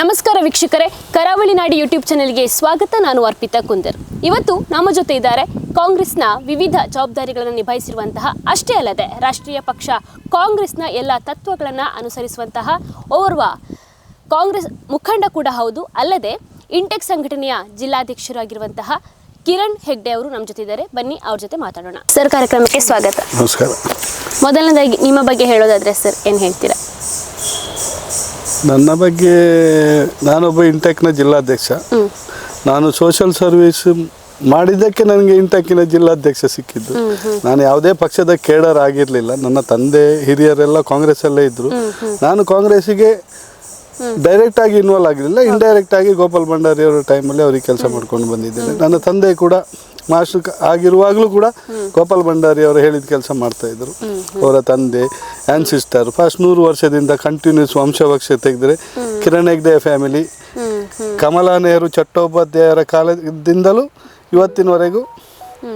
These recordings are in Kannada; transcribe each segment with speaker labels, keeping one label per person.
Speaker 1: ನಮಸ್ಕಾರ ವೀಕ್ಷಕರೇ ಕರಾವಳಿ ನಾಡಿ ಯೂಟ್ಯೂಬ್ ಚಾನೆಲ್ಗೆ ಸ್ವಾಗತ. ನಾನು ಅರ್ಪಿತಾ ಕುಂದರ್. ಇವತ್ತು ನಮ್ಮ ಜೊತೆ ಇದ್ದಾರೆ ಕಾಂಗ್ರೆಸ್ನ ವಿವಿಧ ಜವಾಬ್ದಾರಿಗಳನ್ನು ನಿಭಾಯಿಸಿರುವಂತಹ ಅಷ್ಟೇ ಅಲ್ಲದೆ ರಾಷ್ಟ್ರೀಯ ಪಕ್ಷ ಕಾಂಗ್ರೆಸ್ನ ಎಲ್ಲ ತತ್ವಗಳನ್ನು ಅನುಸರಿಸುವಂತಹ ಓರ್ವ ಕಾಂಗ್ರೆಸ್ ಮುಖಂಡ ಕೂಡ ಹೌದು. ಅಲ್ಲದೆ ಇಂಟೆಕ್ ಸಂಘಟನೆಯ ಜಿಲ್ಲಾಧ್ಯಕ್ಷರಾಗಿರುವಂತಹ ಕಿರಣ್ ಹೆಗ್ಡೆ ಅವರು ನಮ್ಮ ಜೊತೆ ಇದ್ದಾರೆ. ಬನ್ನಿ ಅವ್ರ ಜೊತೆ ಮಾತಾಡೋಣ. ಸರ್ ಕಾರ್ಯಕ್ರಮಕ್ಕೆ ಸ್ವಾಗತ.
Speaker 2: ನಮಸ್ಕಾರ.
Speaker 1: ಮೊದಲನೇದಾಗಿ ನಿಮ್ಮ ಬಗ್ಗೆ ಹೇಳೋದಾದ್ರೆ ಸರ್ ಏನು ಹೇಳ್ತೀರಾ?
Speaker 2: ನನ್ನ ಬಗ್ಗೆ ನಾನೊಬ್ಬ ಇಂಟೆಕ್ನ ಜಿಲ್ಲಾಧ್ಯಕ್ಷ. ನಾನು ಸೋಷಿಯಲ್ ಸರ್ವಿಸ್ ಮಾಡಿದ್ದಕ್ಕೆ ನನಗೆ ಇಂಟೆಕ್ನ ಜಿಲ್ಲಾಧ್ಯಕ್ಷ ಸಿಕ್ಕಿದ್ದು. ನಾನು ಯಾವುದೇ ಪಕ್ಷದ ಕೇಡರ್ ಆಗಿರಲಿಲ್ಲ. ನನ್ನ ತಂದೆ ಹಿರಿಯರೆಲ್ಲ ಕಾಂಗ್ರೆಸ್ಸಲ್ಲೇ ಇದ್ದರು ನಾನು ಕಾಂಗ್ರೆಸ್ಸಿಗೆ ಡೈರೆಕ್ಟ್ ಆಗಿ ಇನ್ವಾಲ್ವ್ ಆಗಿರಲಿಲ್ಲ. ಇಂಡೈರೆಕ್ಟ್ ಆಗಿ ಗೋಪಾಲ್ ಭಂಡಾರಿ ಅವರ ಟೈಮಲ್ಲಿ ಅವ್ರಿಗೆ ಕೆಲಸ ಮಾಡ್ಕೊಂಡು ಬಂದಿದ್ದೇನೆ. ನನ್ನ ತಂದೆ ಕೂಡ ಮಾಸ್ಟರ್ ಆಗಿರುವಾಗಲೂ ಕೂಡ ಗೋಪಾಲ್ ಭಂಡಾರಿ ಅವರು ಹೇಳಿದ ಕೆಲಸ ಮಾಡ್ತಾ ಇದ್ರು ಅವರ ತಂದೆ ಆ್ಯಂಡ್ ಸಿಸ್ಟರ್ ಫಸ್ಟ್ ನೂರು ವರ್ಷದಿಂದ ಕಂಟಿನ್ಯೂಸ್ ವಂಶವಕ್ಷ ತೆಗೆದ್ರೆ ಕಿರಣ್ ಹೆಗ್ಡೆ ಫ್ಯಾಮಿಲಿ ಕಮಲಾ ನೆಹರು ಚಟ್ಟೋಪಾಧ್ಯಾಯರ ಕಾಲದಿಂದಲೂ ಇವತ್ತಿನವರೆಗೂ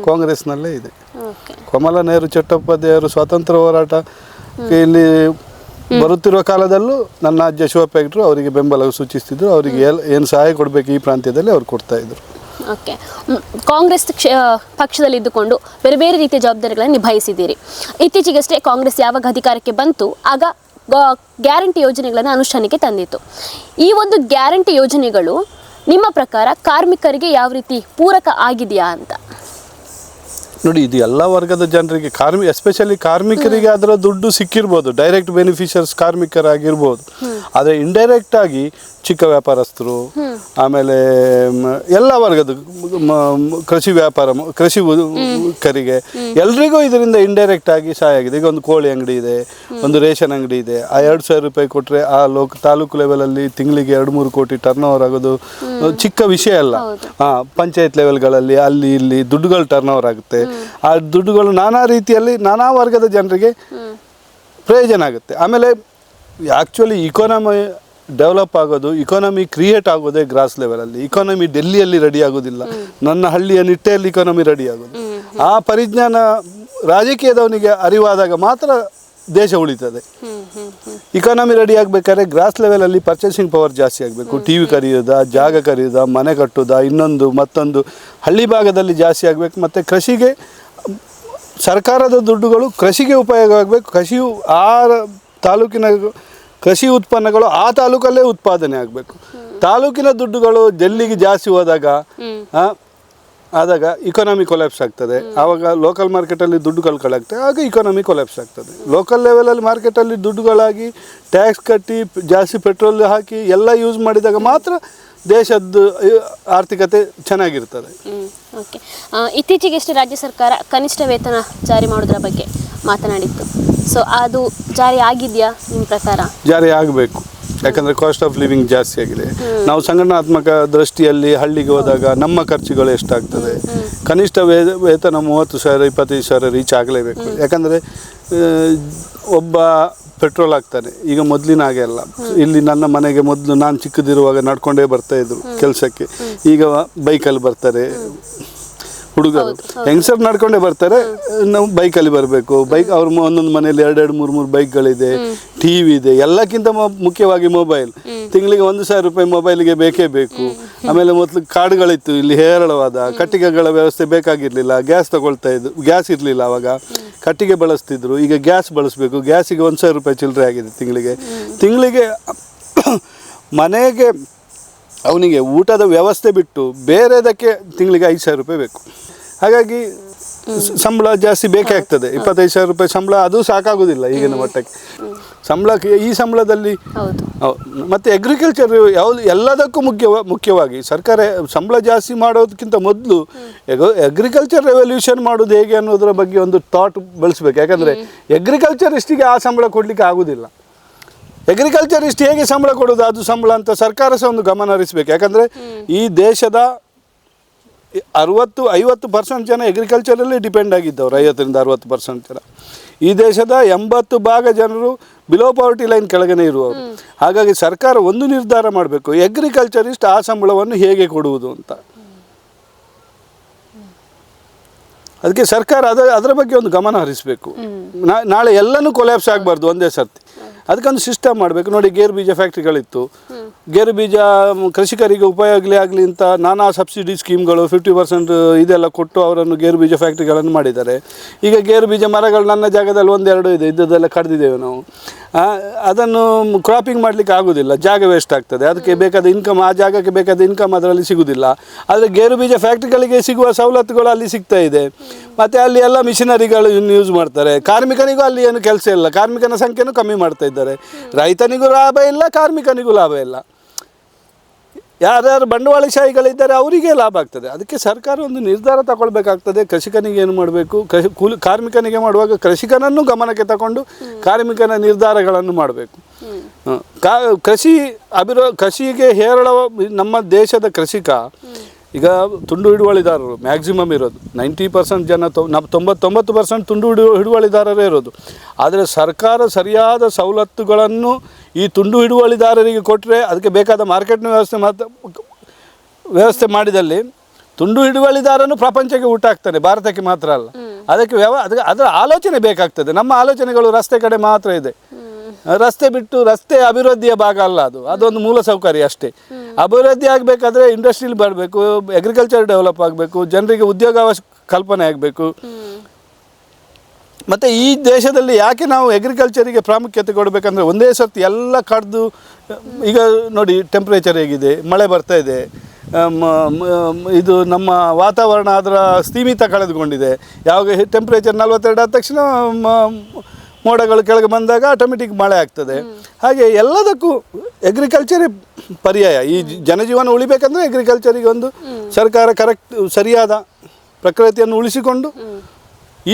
Speaker 2: ಕಾಂಗ್ರೆಸ್ನಲ್ಲೇ ಇದೆ. ಕಮಲಾ ನೆಹರು ಚಟ್ಟೋಪಾಧ್ಯಾಯರು ಸ್ವಾತಂತ್ರ್ಯ ಹೋರಾಟ ಇಲ್ಲಿ ಬರುತ್ತಿರುವ ಕಾಲದಲ್ಲೂ ನನ್ನ ಅಜ್ಜ ಶಿವಪ್ಪ ಅವರಿಗೆ ಬೆಂಬಲ ಸೂಚಿಸ್ತಿದ್ರು. ಅವರಿಗೆ ಏನು ಸಹಾಯ ಕೊಡಬೇಕು ಈ ಪ್ರಾಂತ್ಯದಲ್ಲಿ ಅವ್ರು ಕೊಡ್ತಾ ಇದ್ರು.
Speaker 1: ಓಕೆ. ಕಾಂಗ್ರೆಸ್ ಕ್ಷ ಪಕ್ಷದಲ್ಲಿ ಇದ್ದುಕೊಂಡು ಬೇರೆ ಬೇರೆ ರೀತಿಯ ಜವಾಬ್ದಾರಿಗಳನ್ನು ನಿಭಾಯಿಸಿದ್ದೀರಿ. ಇತ್ತೀಚೆಗಷ್ಟೇ ಕಾಂಗ್ರೆಸ್ ಯಾವಾಗ ಅಧಿಕಾರಕ್ಕೆ ಬಂತು, ಆಗ ಗ್ಯಾರಂಟಿ ಯೋಜನೆಗಳನ್ನು ಅನುಷ್ಠಾನಕ್ಕೆ ತಂದಿತ್ತು. ಈ ಒಂದು ಗ್ಯಾರಂಟಿ ಯೋಜನೆಗಳು ನಿಮ್ಮ ಪ್ರಕಾರ ಕಾರ್ಮಿಕರಿಗೆ ಯಾವ ರೀತಿ ಪೂರಕ ಆಗಿದೆಯಾ ಅಂತ?
Speaker 2: ನೋಡಿ ಇದು ಎಲ್ಲ ವರ್ಗದ ಜನರಿಗೆ ಕಾರ್ಮಿ ಎಸ್ಪೆಷಲಿ ಕಾರ್ಮಿಕರಿಗೆ ಅದರ ದುಡ್ಡು ಸಿಕ್ಕಿರ್ಬೋದು ಡೈರೆಕ್ಟ್ ಬೆನಿಫಿಷರ್ಸ್ ಕಾರ್ಮಿಕರಾಗಿರ್ಬೋದು. ಆದರೆ ಇಂಡೈರೆಕ್ಟ್ ಆಗಿ ಚಿಕ್ಕ ವ್ಯಾಪಾರಸ್ಥರು ಆಮೇಲೆ ಎಲ್ಲ ವರ್ಗದ ಕೃಷಿ ವ್ಯಾಪಾರ ಕೃಷಿ ಕರಿಗೆ ಎಲ್ರಿಗೂ ಇದರಿಂದ ಇಂಡೈರೆಕ್ಟ್ ಆಗಿ ಸಹಾಯ ಆಗಿದೆ. ಈಗ ಒಂದು ಕೋಳಿ ಅಂಗಡಿ ಇದೆ ಒಂದು ರೇಷನ್ ಅಂಗಡಿ ಇದೆ ಆ ಎರಡು ಸಾವಿರ ರೂಪಾಯಿ ಕೊಟ್ಟರೆ ಆ ಲೋಕ ತಾಲೂಕು ಲೆವೆಲಲ್ಲಿ ತಿಂಗಳಿಗೆ ಎರಡು ಮೂರು ಕೋಟಿ ಟರ್ನ್ ಓವರ್ ಆಗೋದು ಚಿಕ್ಕ ವಿಷಯ ಅಲ್ಲ. ಹಾಂ ಪಂಚಾಯತ್ ಲೆವೆಲ್ಗಳಲ್ಲಿ ಅಲ್ಲಿ ಇಲ್ಲಿ ದುಡ್ಡುಗಳು ಟರ್ನ್ ಓವರ್ ಆಗುತ್ತೆ. ಆ ದುಡ್ಡುಗಳು ನಾನಾ ರೀತಿಯಲ್ಲಿ ನಾನಾ ವರ್ಗದ ಜನರಿಗೆ ಪ್ರಯೋಜನ ಆಗುತ್ತೆ. ಆಮೇಲೆ ಆ್ಯಕ್ಚುಲಿ ಇಕಾನಮಿ ಡೆವಲಪ್ ಆಗೋದು ಇಕಾನಮಿ ಕ್ರಿಯೇಟ್ ಆಗೋದೇ ಗ್ರಾಸ್ ಲೆವೆಲಲ್ಲಿ ಇಕಾನಮಿ ಡೆಲ್ಲಿಯಲ್ಲಿ ರೆಡಿ ಆಗೋದಿಲ್ಲ. ನನ್ನ ಹಳ್ಳಿಯ ನಿಟ್ಟೆಯಲ್ಲಿ ಇಕಾನಮಿ ರೆಡಿ ಆಗೋದು. ಆ ಪರಿಜ್ಞಾನ ರಾಜಕೀಯದವನಿಗೆ ಅರಿವಾದಾಗ ಮಾತ್ರ ದೇಶ ಉಳಿತದೆ. ಇಕಾನಮಿ ರೆಡಿ ಆಗಬೇಕಾದ್ರೆ ಗ್ರಾಸ್ ಲೆವೆಲಲ್ಲಿ ಪರ್ಚೇಸಿಂಗ್ ಪವರ್ ಜಾಸ್ತಿ ಆಗಬೇಕು. ಟಿ ವಿ ಕರೆಯೋದಾ ಜಾಗ ಕರೆಯೋದಾ ಮನೆ ಕಟ್ಟೋದಾ ಇನ್ನೊಂದು ಮತ್ತೊಂದು ಹಳ್ಳಿ ಭಾಗದಲ್ಲಿ ಜಾಸ್ತಿ ಆಗಬೇಕು. ಮತ್ತು ಕೃಷಿಗೆ ಸರ್ಕಾರದ ದುಡ್ಡುಗಳು ಕೃಷಿಗೆ ಉಪಯೋಗ ಆಗಬೇಕು. ಕೃಷಿಯು ಆ ತಾಲೂಕಿನ ಕೃಷಿ ಉತ್ಪನ್ನಗಳು ಆ ತಾಲೂಕಲ್ಲೇ ಉತ್ಪಾದನೆ ಆಗಬೇಕು. ತಾಲೂಕಿನ ದುಡ್ಡುಗಳು ಡೆಲ್ಲಿಗೆ ಜಾಸ್ತಿ ಹೋದಾಗ ಆದಾಗ ಇಕಾನಮಿ ಕೊಲ್ಯಾಪ್ಸ್ ಆಗ್ತದೆ. ಆವಾಗ ಲೋಕಲ್ ಮಾರ್ಕೆಟಲ್ಲಿ ದುಡ್ಡು ಕಳ್ಕೊಳ್ಳಾಗ್ತದೆ ಆಗ ಇಕಾನಮಿ ಕೊಲ್ಯಾಪ್ಸ್ ಆಗ್ತದೆ. ಲೋಕಲ್ ಲೆವೆಲಲ್ಲಿ ಮಾರ್ಕೆಟಲ್ಲಿ ದುಡ್ಡುಗಳಾಗಿ ಟ್ಯಾಕ್ಸ್ ಕಟ್ಟಿ ಜಾಸ್ತಿ ಪೆಟ್ರೋಲ್ ಹಾಕಿ ಎಲ್ಲ ಯೂಸ್ ಮಾಡಿದಾಗ ಮಾತ್ರ ದೇಶದ್ದು ಆರ್ಥಿಕತೆ ಚೆನ್ನಾಗಿರ್ತದೆ.
Speaker 1: ಓಕೆ ಇತ್ತೀಚೆಗಷ್ಟೇ ರಾಜ್ಯ ಸರ್ಕಾರ ಕನಿಷ್ಠ ವೇತನ ಜಾರಿ ಮಾಡೋದ್ರ ಬಗ್ಗೆ ಮಾತನಾಡಿತ್ತು. ಸೊ ಅದು ಜಾರಿ ಆಗಿದೆಯಾ ನಿಮ್ಮ ಪ್ರಕಾರ?
Speaker 2: ಜಾರಿ ಆಗಬೇಕು. ಯಾಕಂದರೆ ಕಾಸ್ಟ್ ಆಫ್ ಲಿವಿಂಗ್ ಜಾಸ್ತಿ ಆಗಿದೆ. ನಾವು ಸಂಘಟನಾತ್ಮಕ ದೃಷ್ಟಿಯಲ್ಲಿ ಹಳ್ಳಿಗೆ ಹೋದಾಗ ನಮ್ಮ ಖರ್ಚುಗಳು ಎಷ್ಟಾಗ್ತದೆ. ಕನಿಷ್ಠ ವೇ ವೇತನ ಮೂವತ್ತು ಸಾವಿರ ಇಪ್ಪತ್ತೈದು ಸಾವಿರ ರೀಚ್ ಆಗಲೇಬೇಕು. ಯಾಕಂದರೆ ಒಬ್ಬ ಪೆಟ್ರೋಲ್ ಹಾಕ್ತಾನೆ. ಈಗ ಮೊದಲಿನ ಹಾಗೆ ಅಲ್ಲ. ಇಲ್ಲಿ ನನ್ನ ಮನೆಗೆ ಮೊದಲು ನಾನು ಚಿಕ್ಕದಿರುವಾಗ ನಡ್ಕೊಂಡೇ ಬರ್ತಾಯಿದ್ರು ಕೆಲಸಕ್ಕೆ. ಈಗ ಬೈಕಲ್ಲಿ ಬರ್ತಾರೆ. ಹುಡುಗರು. ಹೆಂಗ್ಸರ್ ನಡ್ಕೊಂಡೇ ಬರ್ತಾರೆ. ನಾವು ಬೈಕಲ್ಲಿ ಬರಬೇಕು. ಬೈಕ್ ಅವ್ರ ಒಂದೊಂದು ಮನೆಯಲ್ಲಿ ಎರಡೆರಡು ಮೂರು ಮೂರು ಬೈಕ್ಗಳಿದೆ ಟಿ ವಿ ಇದೆ ಎಲ್ಲಕ್ಕಿಂತ ಮೊ- ಮುಖ್ಯವಾಗಿ ಮೊಬೈಲ್ ತಿಂಗಳಿಗೆ ಒಂದು ಸಾವಿರ ರೂಪಾಯಿ ಮೊಬೈಲಿಗೆ ಬೇಕೇ ಬೇಕು. ಆಮೇಲೆ ಮೊದಲು ಕಾಡುಗಳಿತ್ತು ಇಲ್ಲಿ ಹೇರಳವಾದ. ಕಟ್ಟಿಗೆಗಳ ವ್ಯವಸ್ಥೆ ಬೇಕಾಗಿರಲಿಲ್ಲ. ಗ್ಯಾಸ್ ತಗೊಳ್ತಾ ಇದ್ರು ಗ್ಯಾಸ್ ಇರಲಿಲ್ಲ ಅವಾಗ. ಕಟ್ಟಿಗೆ ಬಳಸ್ತಿದ್ರು. ಈಗ ಗ್ಯಾಸ್ ಬಳಸಬೇಕು. ಗ್ಯಾಸಿಗೆ ಒಂದು ಸಾವಿರ ರೂಪಾಯಿ ಚಿಲ್ಲರೆ ಆಗಿದೆ ತಿಂಗಳಿಗೆ. ತಿಂಗಳಿಗೆ ಮನೆಗೆ ಅವನಿಗೆ ಊಟದ ವ್ಯವಸ್ಥೆ ಬಿಟ್ಟು ಬೇರೆದಕ್ಕೆ ತಿಂಗಳಿಗೆ ಐದು ಸಾವಿರ ರೂಪಾಯಿ ಬೇಕು. ಹಾಗಾಗಿ ಸಂಬಳ ಜಾಸ್ತಿ ಬೇಕೇ ಆಗ್ತದೆ ಇಪ್ಪತ್ತೈದು ಸಾವಿರ ರೂಪಾಯಿ ಸಂಬಳ ಅದು ಸಾಕಾಗೋದಿಲ್ಲ ಈಗಿನ ಮಟ್ಟಕ್ಕೆ. ಸಂಬಳಕ್ಕೆ ಈ ಸಂಬಳದಲ್ಲಿ. ಮತ್ತೆ ಅಗ್ರಿಕಲ್ಚರ್ ಯಾವುದು ಎಲ್ಲದಕ್ಕೂ ಮುಖ್ಯ ಮುಖ್ಯವಾಗಿ ಸರ್ಕಾರ ಸಂಬಳ ಜಾಸ್ತಿ ಮಾಡೋದಕ್ಕಿಂತ ಮೊದಲು ಅಗ್ರಿಕಲ್ಚರ್ ರೆವಲ್ಯೂಷನ್ ಮಾಡೋದು ಹೇಗೆ ಅನ್ನೋದರ ಬಗ್ಗೆ ಒಂದು ಥಾಟ್ ಬೆಳೆಸ್ಬೇಕು. ಯಾಕಂದರೆ ಅಗ್ರಿಕಲ್ಚರಿಸ್ಟಿಗೆ ಆ ಸಂಬಳ ಕೊಡಲಿಕ್ಕೆ ಆಗೋದಿಲ್ಲ. ಅಗ್ರಿಕಲ್ಚರಿಸ್ಟ್ ಹೇಗೆ ಸಂಬಳ ಕೊಡೋದು ಅದು ಸಂಬಳ ಅಂತ ಸರ್ಕಾರ ಸಹ ಒಂದು ಗಮನ ಹರಿಸ್ಬೇಕು. ಯಾಕಂದರೆ ಈ ದೇಶದ ಅರವತ್ತು ಐವತ್ತು ಪರ್ಸೆಂಟ್ ಜನ ಅಗ್ರಿಕಲ್ಚರಲ್ಲಿ ಡಿಪೆಂಡ್ ಆಗಿದ್ದವರು ಐವತ್ತರಿಂದ ಅರವತ್ತು ಪರ್ಸೆಂಟ್ ಜನ. ಈ ದೇಶದ ಎಂಬತ್ತು ಭಾಗ ಜನರು ಬಿಲೋ ಪಾವರ್ಟಿ ಲೈನ್ ಕೆಳಗನೆ ಇರುವವರು. ಹಾಗಾಗಿ ಸರ್ಕಾರ ಒಂದು ನಿರ್ಧಾರ ಮಾಡಬೇಕು ಅಗ್ರಿಕಲ್ಚರಿಸ್ಟ್ ಆ ಸಂಬಳವನ್ನು ಹೇಗೆ ಕೊಡುವುದು ಅಂತ. ಅದಕ್ಕೆ ಸರ್ಕಾರ ಅದ ಅದರ ಬಗ್ಗೆ ಒಂದು ಗಮನ ಹರಿಸಬೇಕು. ನಾಳೆ ಎಲ್ಲನೂ ಕೊಲ್ಯಾಪ್ಸ್ ಆಗಬಾರ್ದು ಒಂದೇ ಸರ್ತಿ. ಅದಕ್ಕೊಂದು ಸಿಸ್ಟಮ್ ಮಾಡಬೇಕು. ನೋಡಿ ಗೇರು ಬೀಜ ಫ್ಯಾಕ್ಟ್ರಿಗಳಿತ್ತು ಗೇರು ಬೀಜ ಕೃಷಿಕರಿಗೆ ಉಪಯೋಗಲಿ ಆಗಲಿ ಅಂತ ನಾನಾ ಸಬ್ಸಿಡಿ ಸ್ಕೀಮ್ಗಳು ಫಿಫ್ಟಿ ಪರ್ಸೆಂಟ್ ಇದೆಲ್ಲ ಕೊಟ್ಟು ಅವರನ್ನು ಗೇರು ಬೀಜ ಫ್ಯಾಕ್ಟ್ರಿಗಳನ್ನು ಮಾಡಿದ್ದಾರೆ. ಈಗ ಗೇರು ಬೀಜ ಮರಗಳು ನನ್ನ ಜಾಗದಲ್ಲಿ ಒಂದೆರಡು ಇದೆ ಇದ್ದದೆಲ್ಲ ಕಡ್ದಿದ್ದೇವೆ ನಾವು. ಅದನ್ನು ಕ್ರಾಪಿಂಗ್ ಮಾಡಲಿಕ್ಕೆ ಆಗೋದಿಲ್ಲ. ಜಾಗ ವೇಸ್ಟ್ ಆಗ್ತದೆ. ಅದಕ್ಕೆ ಬೇಕಾದ ಇನ್ಕಮ್ ಆ ಜಾಗಕ್ಕೆ ಬೇಕಾದ ಇನ್ಕಮ್ ಅದರಲ್ಲಿ ಸಿಗುವುದಿಲ್ಲ ಆದರೆ ಗೇರು ಬೀಜ ಫ್ಯಾಕ್ಟ್ರಿಗಳಿಗೆ ಸಿಗುವ ಸವಲತ್ತುಗಳು ಅಲ್ಲಿ ಸಿಗ್ತಾ ಇದೆ. ಮತ್ತು ಅಲ್ಲಿ ಎಲ್ಲ ಮಿಷಿನರಿಗಳು ಯೂಸ್ ಮಾಡ್ತಾರೆ. ಕಾರ್ಮಿಕನಿಗೂ ಅಲ್ಲಿ ಏನು ಕೆಲಸ ಇಲ್ಲ. ಕಾರ್ಮಿಕನ ಸಂಖ್ಯೆನೂ ಕಮ್ಮಿ ಮಾಡ್ತಾ ಇದ್ದಾರೆ. ರೈತನಿಗೂ ಲಾಭ ಇಲ್ಲ ಕಾರ್ಮಿಕನಿಗೂ ಲಾಭ ಇಲ್ಲ. ಯಾರ್ಯಾರು ಬಂಡವಾಳಶಾಹಿಗಳಿದ್ದಾರೆ ಅವರಿಗೆ ಲಾಭ ಆಗ್ತದೆ. ಅದಕ್ಕೆ ಸರ್ಕಾರ ಒಂದು ನಿರ್ಧಾರ ತಗೊಳ್ಬೇಕಾಗ್ತದೆ. ಕೃಷಿಕನಿಗೆ ಏನು ಮಾಡಬೇಕು? ಕೃಷಿ ಕೂಲಿ ಕಾರ್ಮಿಕನಿಗೆ ಮಾಡುವಾಗ ಕೃಷಿಕನನ್ನು ಗಮನಕ್ಕೆ ತಗೊಂಡು ಕಾರ್ಮಿಕನ ನಿರ್ಧಾರಗಳನ್ನು ಮಾಡಬೇಕು. ಕಾ ಕೃಷಿ ಅಭಿರೋ ಕೃಷಿಗೆ ಹೇರಳ ನಮ್ಮ ದೇಶದ ಕೃಷಿಕ ಈಗ ತುಂಡು ಹಿಡುವಳಿದಾರರು ಮ್ಯಾಕ್ಸಿಮಮ್ ಇರೋದು. ನೈಂಟಿ ಪರ್ಸೆಂಟ್ ಜನ ತೊ ನಮ್ಮ ತೊಂಬತ್ತೊಂಬತ್ತು ಪರ್ಸೆಂಟ್ ತುಂಡು ಹಿಡು ಹಿಡುವಳಿದಾರರೇ ಇರೋದು. ಆದರೆ ಸರ್ಕಾರ ಸರಿಯಾದ ಸವಲತ್ತುಗಳನ್ನು ಈ ತುಂಡು ಹಿಡುವಳಿದಾರರಿಗೆ ಕೊಟ್ಟರೆ ಅದಕ್ಕೆ ಬೇಕಾದ ಮಾರ್ಕೆಟ್ನ ವ್ಯವಸ್ಥೆ ಮಾತ್ರ ವ್ಯವಸ್ಥೆ ಮಾಡಿದಲ್ಲಿ ತುಂಡು ಹಿಡುವಳಿದಾರನು ಪ್ರಪಂಚಕ್ಕೆ ಊಟ ಆಗ್ತಾನೆ ಭಾರತಕ್ಕೆ ಮಾತ್ರ ಅಲ್ಲ. ಅದಕ್ಕೆ ವ್ಯವ ಅದಕ್ಕೆ ಅದರ ಆಲೋಚನೆ ಬೇಕಾಗ್ತದೆ. ನಮ್ಮ ಆಲೋಚನೆಗಳು ರಸ್ತೆ ಕಡೆ ಮಾತ್ರ ಇದೆ. ರಸ್ತೆ ಬಿಟ್ಟು ರಸ್ತೆ ಅಭಿವೃದ್ಧಿಯ ಭಾಗ ಅಲ್ಲ ಅದು. ಅದೊಂದು ಮೂಲ ಸೌಕರ್ಯ ಅಷ್ಟೇ. ಅಭಿವೃದ್ಧಿ ಆಗಬೇಕಾದ್ರೆ ಇಂಡಸ್ಟ್ರಿಲಿ ಬರಬೇಕು ಅಗ್ರಿಕಲ್ಚರ್ ಡೆವಲಪ್ ಆಗಬೇಕು ಜನರಿಗೆ ಉದ್ಯೋಗ ಅವಶ್ಯ ಕಲ್ಪನೆ ಆಗಬೇಕು. ಮತ್ತು ಈ ದೇಶದಲ್ಲಿ ಯಾಕೆ ನಾವು ಅಗ್ರಿಕಲ್ಚರಿಗೆ ಪ್ರಾಮುಖ್ಯತೆ ಕೊಡಬೇಕಂದ್ರೆ ಒಂದೇ ಸರ್ತಿ ಎಲ್ಲ ಕಡ್ದು ಈಗ ನೋಡಿ ಟೆಂಪ್ರೇಚರ್ ಹೇಗಿದೆ ಮಳೆ ಬರ್ತಾ ಇದೆ ಇದು ನಮ್ಮ ವಾತಾವರಣ ಅದರ ಸ್ಥೀಮಿತ ಕಳೆದುಕೊಂಡಿದೆ. ಯಾವಾಗ ಟೆಂಪ್ರೇಚರ್ ನಲ್ವತ್ತೆರಡು ಆದ ತಕ್ಷಣ ಮ- ಮೋಡಗಳು ಕೆಳಗೆ ಬಂದಾಗ ಆಟೋಮೆಟಿಕ್ ಮಳೆ ಆಗ್ತದೆ. ಹಾಗೆ ಎಲ್ಲದಕ್ಕೂ ಅಗ್ರಿಕಲ್ಚರೇ ಪರ್ಯಾಯ. ಈ ಜನಜೀವನ ಉಳಿಬೇಕಂದ್ರೆ ಅಗ್ರಿಕಲ್ಚರಿಗೆ ಒಂದು ಸರ್ಕಾರ ಕರೆಕ್ಟ್ ಸರಿಯಾದ ಪ್ರಕೃತಿಯನ್ನು ಉಳಿಸಿಕೊಂಡು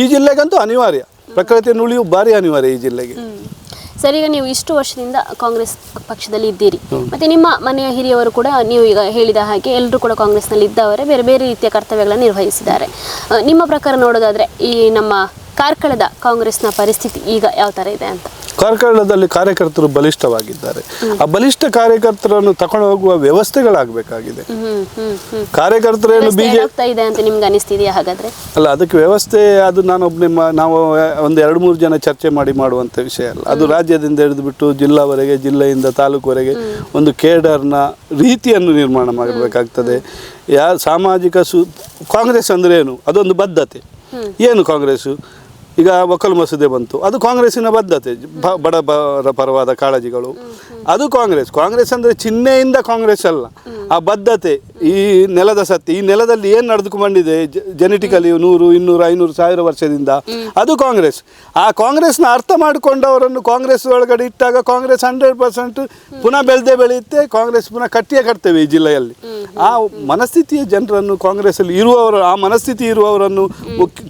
Speaker 2: ಈ ಜಿಲ್ಲೆಗಂತೂ ಅನಿವಾರ್ಯ. ಪ್ರಕೃತಿಯನ್ನು ನುಳಿಯು ಭಾರಿ ಅನಿವಾರ್ಯ ಈ ಜಿಲ್ಲೆಗೆ.
Speaker 1: ಸರ್ ಈಗ ನೀವು ಇಷ್ಟು ವರ್ಷದಿಂದ ಕಾಂಗ್ರೆಸ್ ಪಕ್ಷದಲ್ಲಿ ಇದ್ದೀರಿ. ಮತ್ತೆ ನಿಮ್ಮ ಮನೆಯ ಹಿರಿಯವರು ಕೂಡ ನೀವು ಈಗ ಹೇಳಿದ ಹಾಗೆ ಎಲ್ಲರೂ ಕೂಡ ಕಾಂಗ್ರೆಸ್ನಲ್ಲಿ ಇದ್ದವರೇ ಬೇರೆ ಬೇರೆ ರೀತಿಯ ಕರ್ತವ್ಯಗಳನ್ನು ನಿರ್ವಹಿಸಿದ್ದಾರೆ. ನಿಮ್ಮ ಪ್ರಕಾರ ನೋಡೋದಾದ್ರೆ ಈ ನಮ್ಮ ಕಾರ್ಕಳದ ಕಾಂಗ್ರೆಸ್ನ ಪರಿಸ್ಥಿತಿ ಈಗ ಯಾವ ಥರ ಇದೆ ಅಂತ?
Speaker 2: ಕಾರ್ಕಳದಲ್ಲಿ ಕಾರ್ಯಕರ್ತರು ಬಲಿಷ್ಠವಾಗಿದ್ದಾರೆ. ಆ ಬಲಿಷ್ಠ ಕಾರ್ಯಕರ್ತರನ್ನು ತಕೊಂಡು ಹೋಗುವ ವ್ಯವಸ್ಥೆಗಳಾಗಬೇಕಾಗಿದೆ. ಕಾರ್ಯಕರ್ತರೇನು
Speaker 1: ವ್ಯವಸ್ಥೆ
Speaker 2: ಬಿಜೆ
Speaker 1: ಇದೆ ಅಂತ ನಿಮ್ಗೆ ಅನಿಸ್ತಿದೆಯಾ ಹಾಗಾದ್ರೆ?
Speaker 2: ಅಲ್ಲ ಅದಕ್ಕೆ ವ್ಯವಸ್ಥೆ ಅದು ನಾನೊಬ್ಬನೇ ನಿಮ್ಮ ನಾವು ಒಂದು ಎರಡು ಮೂರು ಜನ ಚರ್ಚೆ ಮಾಡಿ ಮಾಡುವಂಥ ವಿಷಯ ಅಲ್ಲ. ಅದು ರಾಜ್ಯದಿಂದ ಹಿಡಿದುಬಿಟ್ಟು ಜಿಲ್ಲಾವರೆಗೆ ಜಿಲ್ಲೆಯಿಂದ ತಾಲೂಕುವರೆಗೆ ಒಂದು ಕೇಡರ್ನ ರೀತಿಯನ್ನು ನಿರ್ಮಾಣ ಮಾಡಬೇಕಾಗ್ತದೆ. ಯಾ ಸಾಮಾಜಿಕ ಸು ಕಾಂಗ್ರೆಸ್ ಅಂದರೆ ಏನು? ಅದೊಂದು ಬದ್ಧತೆ. ಏನು ಕಾಂಗ್ರೆಸ್ಸು? ಈಗ ಒಕ್ಕಲು ಮಸೂದೆ ಬಂತು. ಅದು ಕಾಂಗ್ರೆಸ್ಸಿನ ಬದ್ಧತೆ. ಬಡ ಬರ ಪರವಾದ ಕಾಳಜಿಗಳು. ಅದು ಕಾಂಗ್ರೆಸ್. ಕಾಂಗ್ರೆಸ್ ಅಂದರೆ ಚಿಹ್ನೆಯಿಂದ ಕಾಂಗ್ರೆಸ್ ಅಲ್ಲ. ಆ ಬದ್ಧತೆ, ಈ ನೆಲದ ಸತ್ಯ, ಈ ನೆಲದಲ್ಲಿ ಏನು ನಡೆದುಕೊಂಡಿದೆ ಜೆನೆಟಿಕಲಿ ನೂರು, ಇನ್ನೂರು, ಐನೂರು, ಸಾವಿರ ವರ್ಷದಿಂದ. ಅದು ಕಾಂಗ್ರೆಸ್. ಆ ಕಾಂಗ್ರೆಸ್ನ ಅರ್ಥ ಮಾಡಿಕೊಂಡವರನ್ನು ಕಾಂಗ್ರೆಸ್ ಒಳಗಡೆ ಇಟ್ಟಾಗ ಕಾಂಗ್ರೆಸ್ ಹಂಡ್ರೆಡ್ ಪರ್ಸೆಂಟ್ ಪುನಃ ಬೆಳೆದೇ ಬೆಳೆಯುತ್ತೆ. ಕಾಂಗ್ರೆಸ್ ಪುನಃ ಕಟ್ಟಿಯೇ ಕಟ್ತೇವೆ ಈ ಜಿಲ್ಲೆಯಲ್ಲಿ. ಆ ಮನಸ್ಥಿತಿಯ ಜನರನ್ನು ಕಾಂಗ್ರೆಸ್ಸಲ್ಲಿ ಇರುವವರು, ಆ ಮನಸ್ಥಿತಿ ಇರುವವರನ್ನು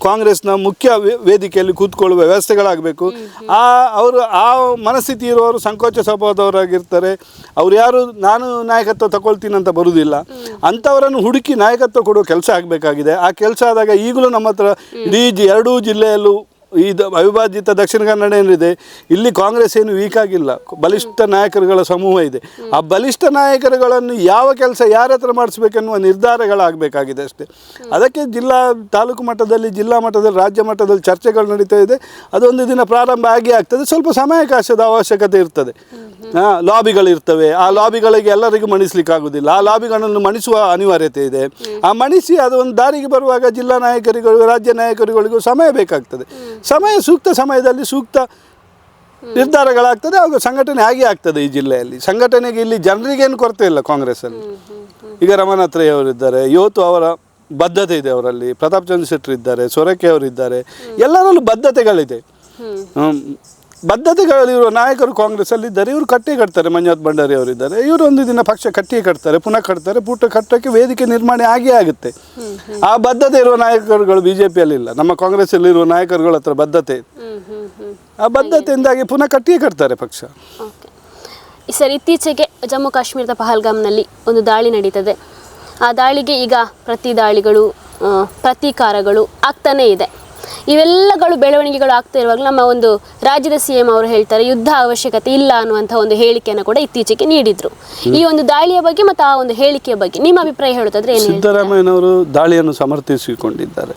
Speaker 2: ಕಾಂಗ್ರೆಸ್ನ ಮುಖ್ಯ ವೇ- ವೇದಿಕೆಯಲ್ಲಿ ಕೂತ್ಕೊಳ್ಳುವ ವ್ಯವಸ್ಥೆಗಳಾಗಬೇಕು. ಆ ಅವರು ಆ ಮನಸ್ಥಿತಿ ಇರುವವರು ಸಂಕೋಚ ಸ್ವಭಾವದವರಾಗಿರ್ತಾರೆ. ಅವ್ರು ಯಾರು ನಾನು ನಾಯಕತ್ವ ತಗೊಳ್ತೀನಿ ಅಂತ ಬರುವುದಿಲ್ಲ ಅಂಥವರನ್ನು ಹುಡುಕಿ ನಾಯಕತ್ವ ಕೊಡುವ ಕೆಲಸ ಆಗಬೇಕಾಗಿದೆ. ಆ ಕೆಲಸ ಆದಾಗ ಈಗಲೂ ನಮ್ಮ ಹತ್ರ ಇಡೀ ಜಿ- ಎರಡೂ ಜಿಲ್ಲೆಯಲ್ಲೂ ಇದು ಅವಿಭಾಜಿತ ದಕ್ಷಿಣ ಕನ್ನಡ ಏನಿದೆ ಇಲ್ಲಿ ಕಾಂಗ್ರೆಸ್ ಏನು ವೀಕ್ ಆಗಿಲ್ಲ. ಬಲಿಷ್ಠ ನಾಯಕರುಗಳ ಸಮೂಹ ಇದೆ. ಆ ಬಲಿಷ್ಠ ನಾಯಕರುಗಳನ್ನು ಯಾವ ಕೆಲಸ ಯಾರ ಹತ್ರ ಮಾಡಿಸ್ಬೇಕೆನ್ನುವ ನಿರ್ಧಾರಗಳಾಗಬೇಕಾಗಿದೆ ಅಷ್ಟೇ. ಅದಕ್ಕೆ ಜಿಲ್ಲಾ ತಾಲೂಕು ಮಟ್ಟದಲ್ಲಿ ಜಿಲ್ಲಾ ಮಟ್ಟದಲ್ಲಿ ರಾಜ್ಯ ಮಟ್ಟದಲ್ಲಿ ಚರ್ಚೆಗಳು ನಡೀತಾ ಇದೆ. ಅದೊಂದು ದಿನ ಪ್ರಾರಂಭ ಆಗಿ ಆಗ್ತದೆ. ಸ್ವಲ್ಪ ಸಮಯಕಾಶದ ಅವಶ್ಯಕತೆ ಇರ್ತದೆ. ಹಾ, ಲಾಬಿಗಳಿರ್ತವೆ ಆ ಲಾಬಿಗಳಿಗೆ ಎಲ್ಲರಿಗೂ ಮಣಿಸ್ಲಿಕ್ಕೆ ಆಗುದಿಲ್ಲ ಆ ಲಾಬಿಗಳನ್ನು ಮಣಿಸುವ ಅನಿವಾರ್ಯತೆ ಇದೆ. ಆ ಮಣಿಸಿ ಅದು ಒಂದು ದಾರಿಗೆ ಬರುವಾಗ ಜಿಲ್ಲಾ ನಾಯಕರುಗಳು ರಾಜ್ಯ ನಾಯಕರುಗಳಿಗೂ ಸಮಯ ಬೇಕಾಗ್ತದೆ. ಸಮಯ ಸೂಕ್ತ ಸಮಯದಲ್ಲಿ ಸೂಕ್ತ ನಿರ್ಧಾರಗಳಾಗ್ತದೆ ಹಾಗೂ ಸಂಘಟನೆ ಹಾಗೆ ಆಗ್ತದೆ ಈ ಜಿಲ್ಲೆಯಲ್ಲಿ. ಸಂಘಟನೆಗೆ ಇಲ್ಲಿ ಜನರಿಗೇನು ಕೊರತೆ ಇಲ್ಲ ಕಾಂಗ್ರೆಸ್ಸಲ್ಲಿ. ಈಗ ರಮನಾಥ್ ರೈ ಅವರಿದ್ದಾರೆ ಇವತ್ತು ಅವರ ಬದ್ಧತೆ ಇದೆ ಅವರಲ್ಲಿ ಪ್ರತಾಪ್ ಚಂದ್ರ ಶೆಟ್ಟರ್ ಇದ್ದಾರೆ ಸೊರಕೆ ಅವರಿದ್ದಾರೆ ಎಲ್ಲರಲ್ಲೂ ಬದ್ಧತೆಗಳಿದೆ. ಬದ್ಧತೆಗಳಿರುವ ನಾಯಕರು ಕಾಂಗ್ರೆಸ್ಸಲ್ಲಿ ಇದ್ದಾರೆ ಇವರು ಕಟ್ಟಿ ಕಟ್ತಾರೆ, ಮಂಜುನಾಥ್ ಭಂಡಾರಿ ಅವರಿದ್ದಾರೆ. ಇವರು ಒಂದು ದಿನ ಪಕ್ಷ ಕಟ್ಟಿ ಕಟ್ತಾರೆ, ಪುನಃ ಕಟ್ತಾರೆ, ಪುಟ್ಟ ಕಟ್ಟಕ್ಕೆ ವೇದಿಕೆ ನಿರ್ಮಾಣ ಆಗೇ ಆಗುತ್ತೆ. ಆ ಬದ್ಧತೆ ಇರುವ ನಾಯಕರುಗಳು ಬಿ ಜೆ ಪಿಯಲ್ಲಿ ಇಲ್ಲ. ನಮ್ಮ ಕಾಂಗ್ರೆಸ್ಸಲ್ಲಿರುವ ನಾಯಕರುಗಳ ಹತ್ರ ಬದ್ಧತೆ ಆ ಬದ್ಧತೆಯಿಂದಾಗಿ ಪುನಃ ಕಟ್ಟಿಯೇ ಕಟ್ತಾರೆ ಪಕ್ಷ.
Speaker 1: ಸರ್, ಇತ್ತೀಚೆಗೆ ಜಮ್ಮು ಕಾಶ್ಮೀರದ ಪಹಲ್ಗಾಮ್ನಲ್ಲಿ ಒಂದು ದಾಳಿ ನಡೀತದೆ. ಆ ದಾಳಿಗೆ ಈಗ ಪ್ರತಿ ದಾಳಿಗಳು ಪ್ರತೀಕಾರಗಳು ಆಗ್ತಾನೇ ಇದೆ. ಇವೆಲ್ಲಗಳು ಬೆಳವಣಿಗೆಗಳು ಆಗ್ತಾ ಇರುವಾಗ ನಮ್ಮ ಒಂದು ರಾಜ್ಯದ ಸಿ ಎಂ ಅವರು ಹೇಳ್ತಾರೆ ಯುದ್ಧ ಅವಶ್ಯಕತೆ ಇಲ್ಲ ಅನ್ನುವಂಥ ಒಂದು ಹೇಳಿಕೆಯನ್ನು ಕೂಡ ಇತ್ತೀಚೆಗೆ ನೀಡಿದ್ರು. ಈ ಒಂದು ದಾಳಿಯ ಬಗ್ಗೆ ಮತ್ತು ಆ ಒಂದು ಹೇಳಿಕೆಯ ಬಗ್ಗೆ ನಿಮ್ಮ ಅಭಿಪ್ರಾಯ ಹೇಳುತ್ತಾದ್ರೆ?
Speaker 2: ಸಿದ್ದರಾಮಯ್ಯನವರು ದಾಳಿಯನ್ನು ಸಮರ್ಥಿಸಿಕೊಂಡಿದ್ದಾರೆ.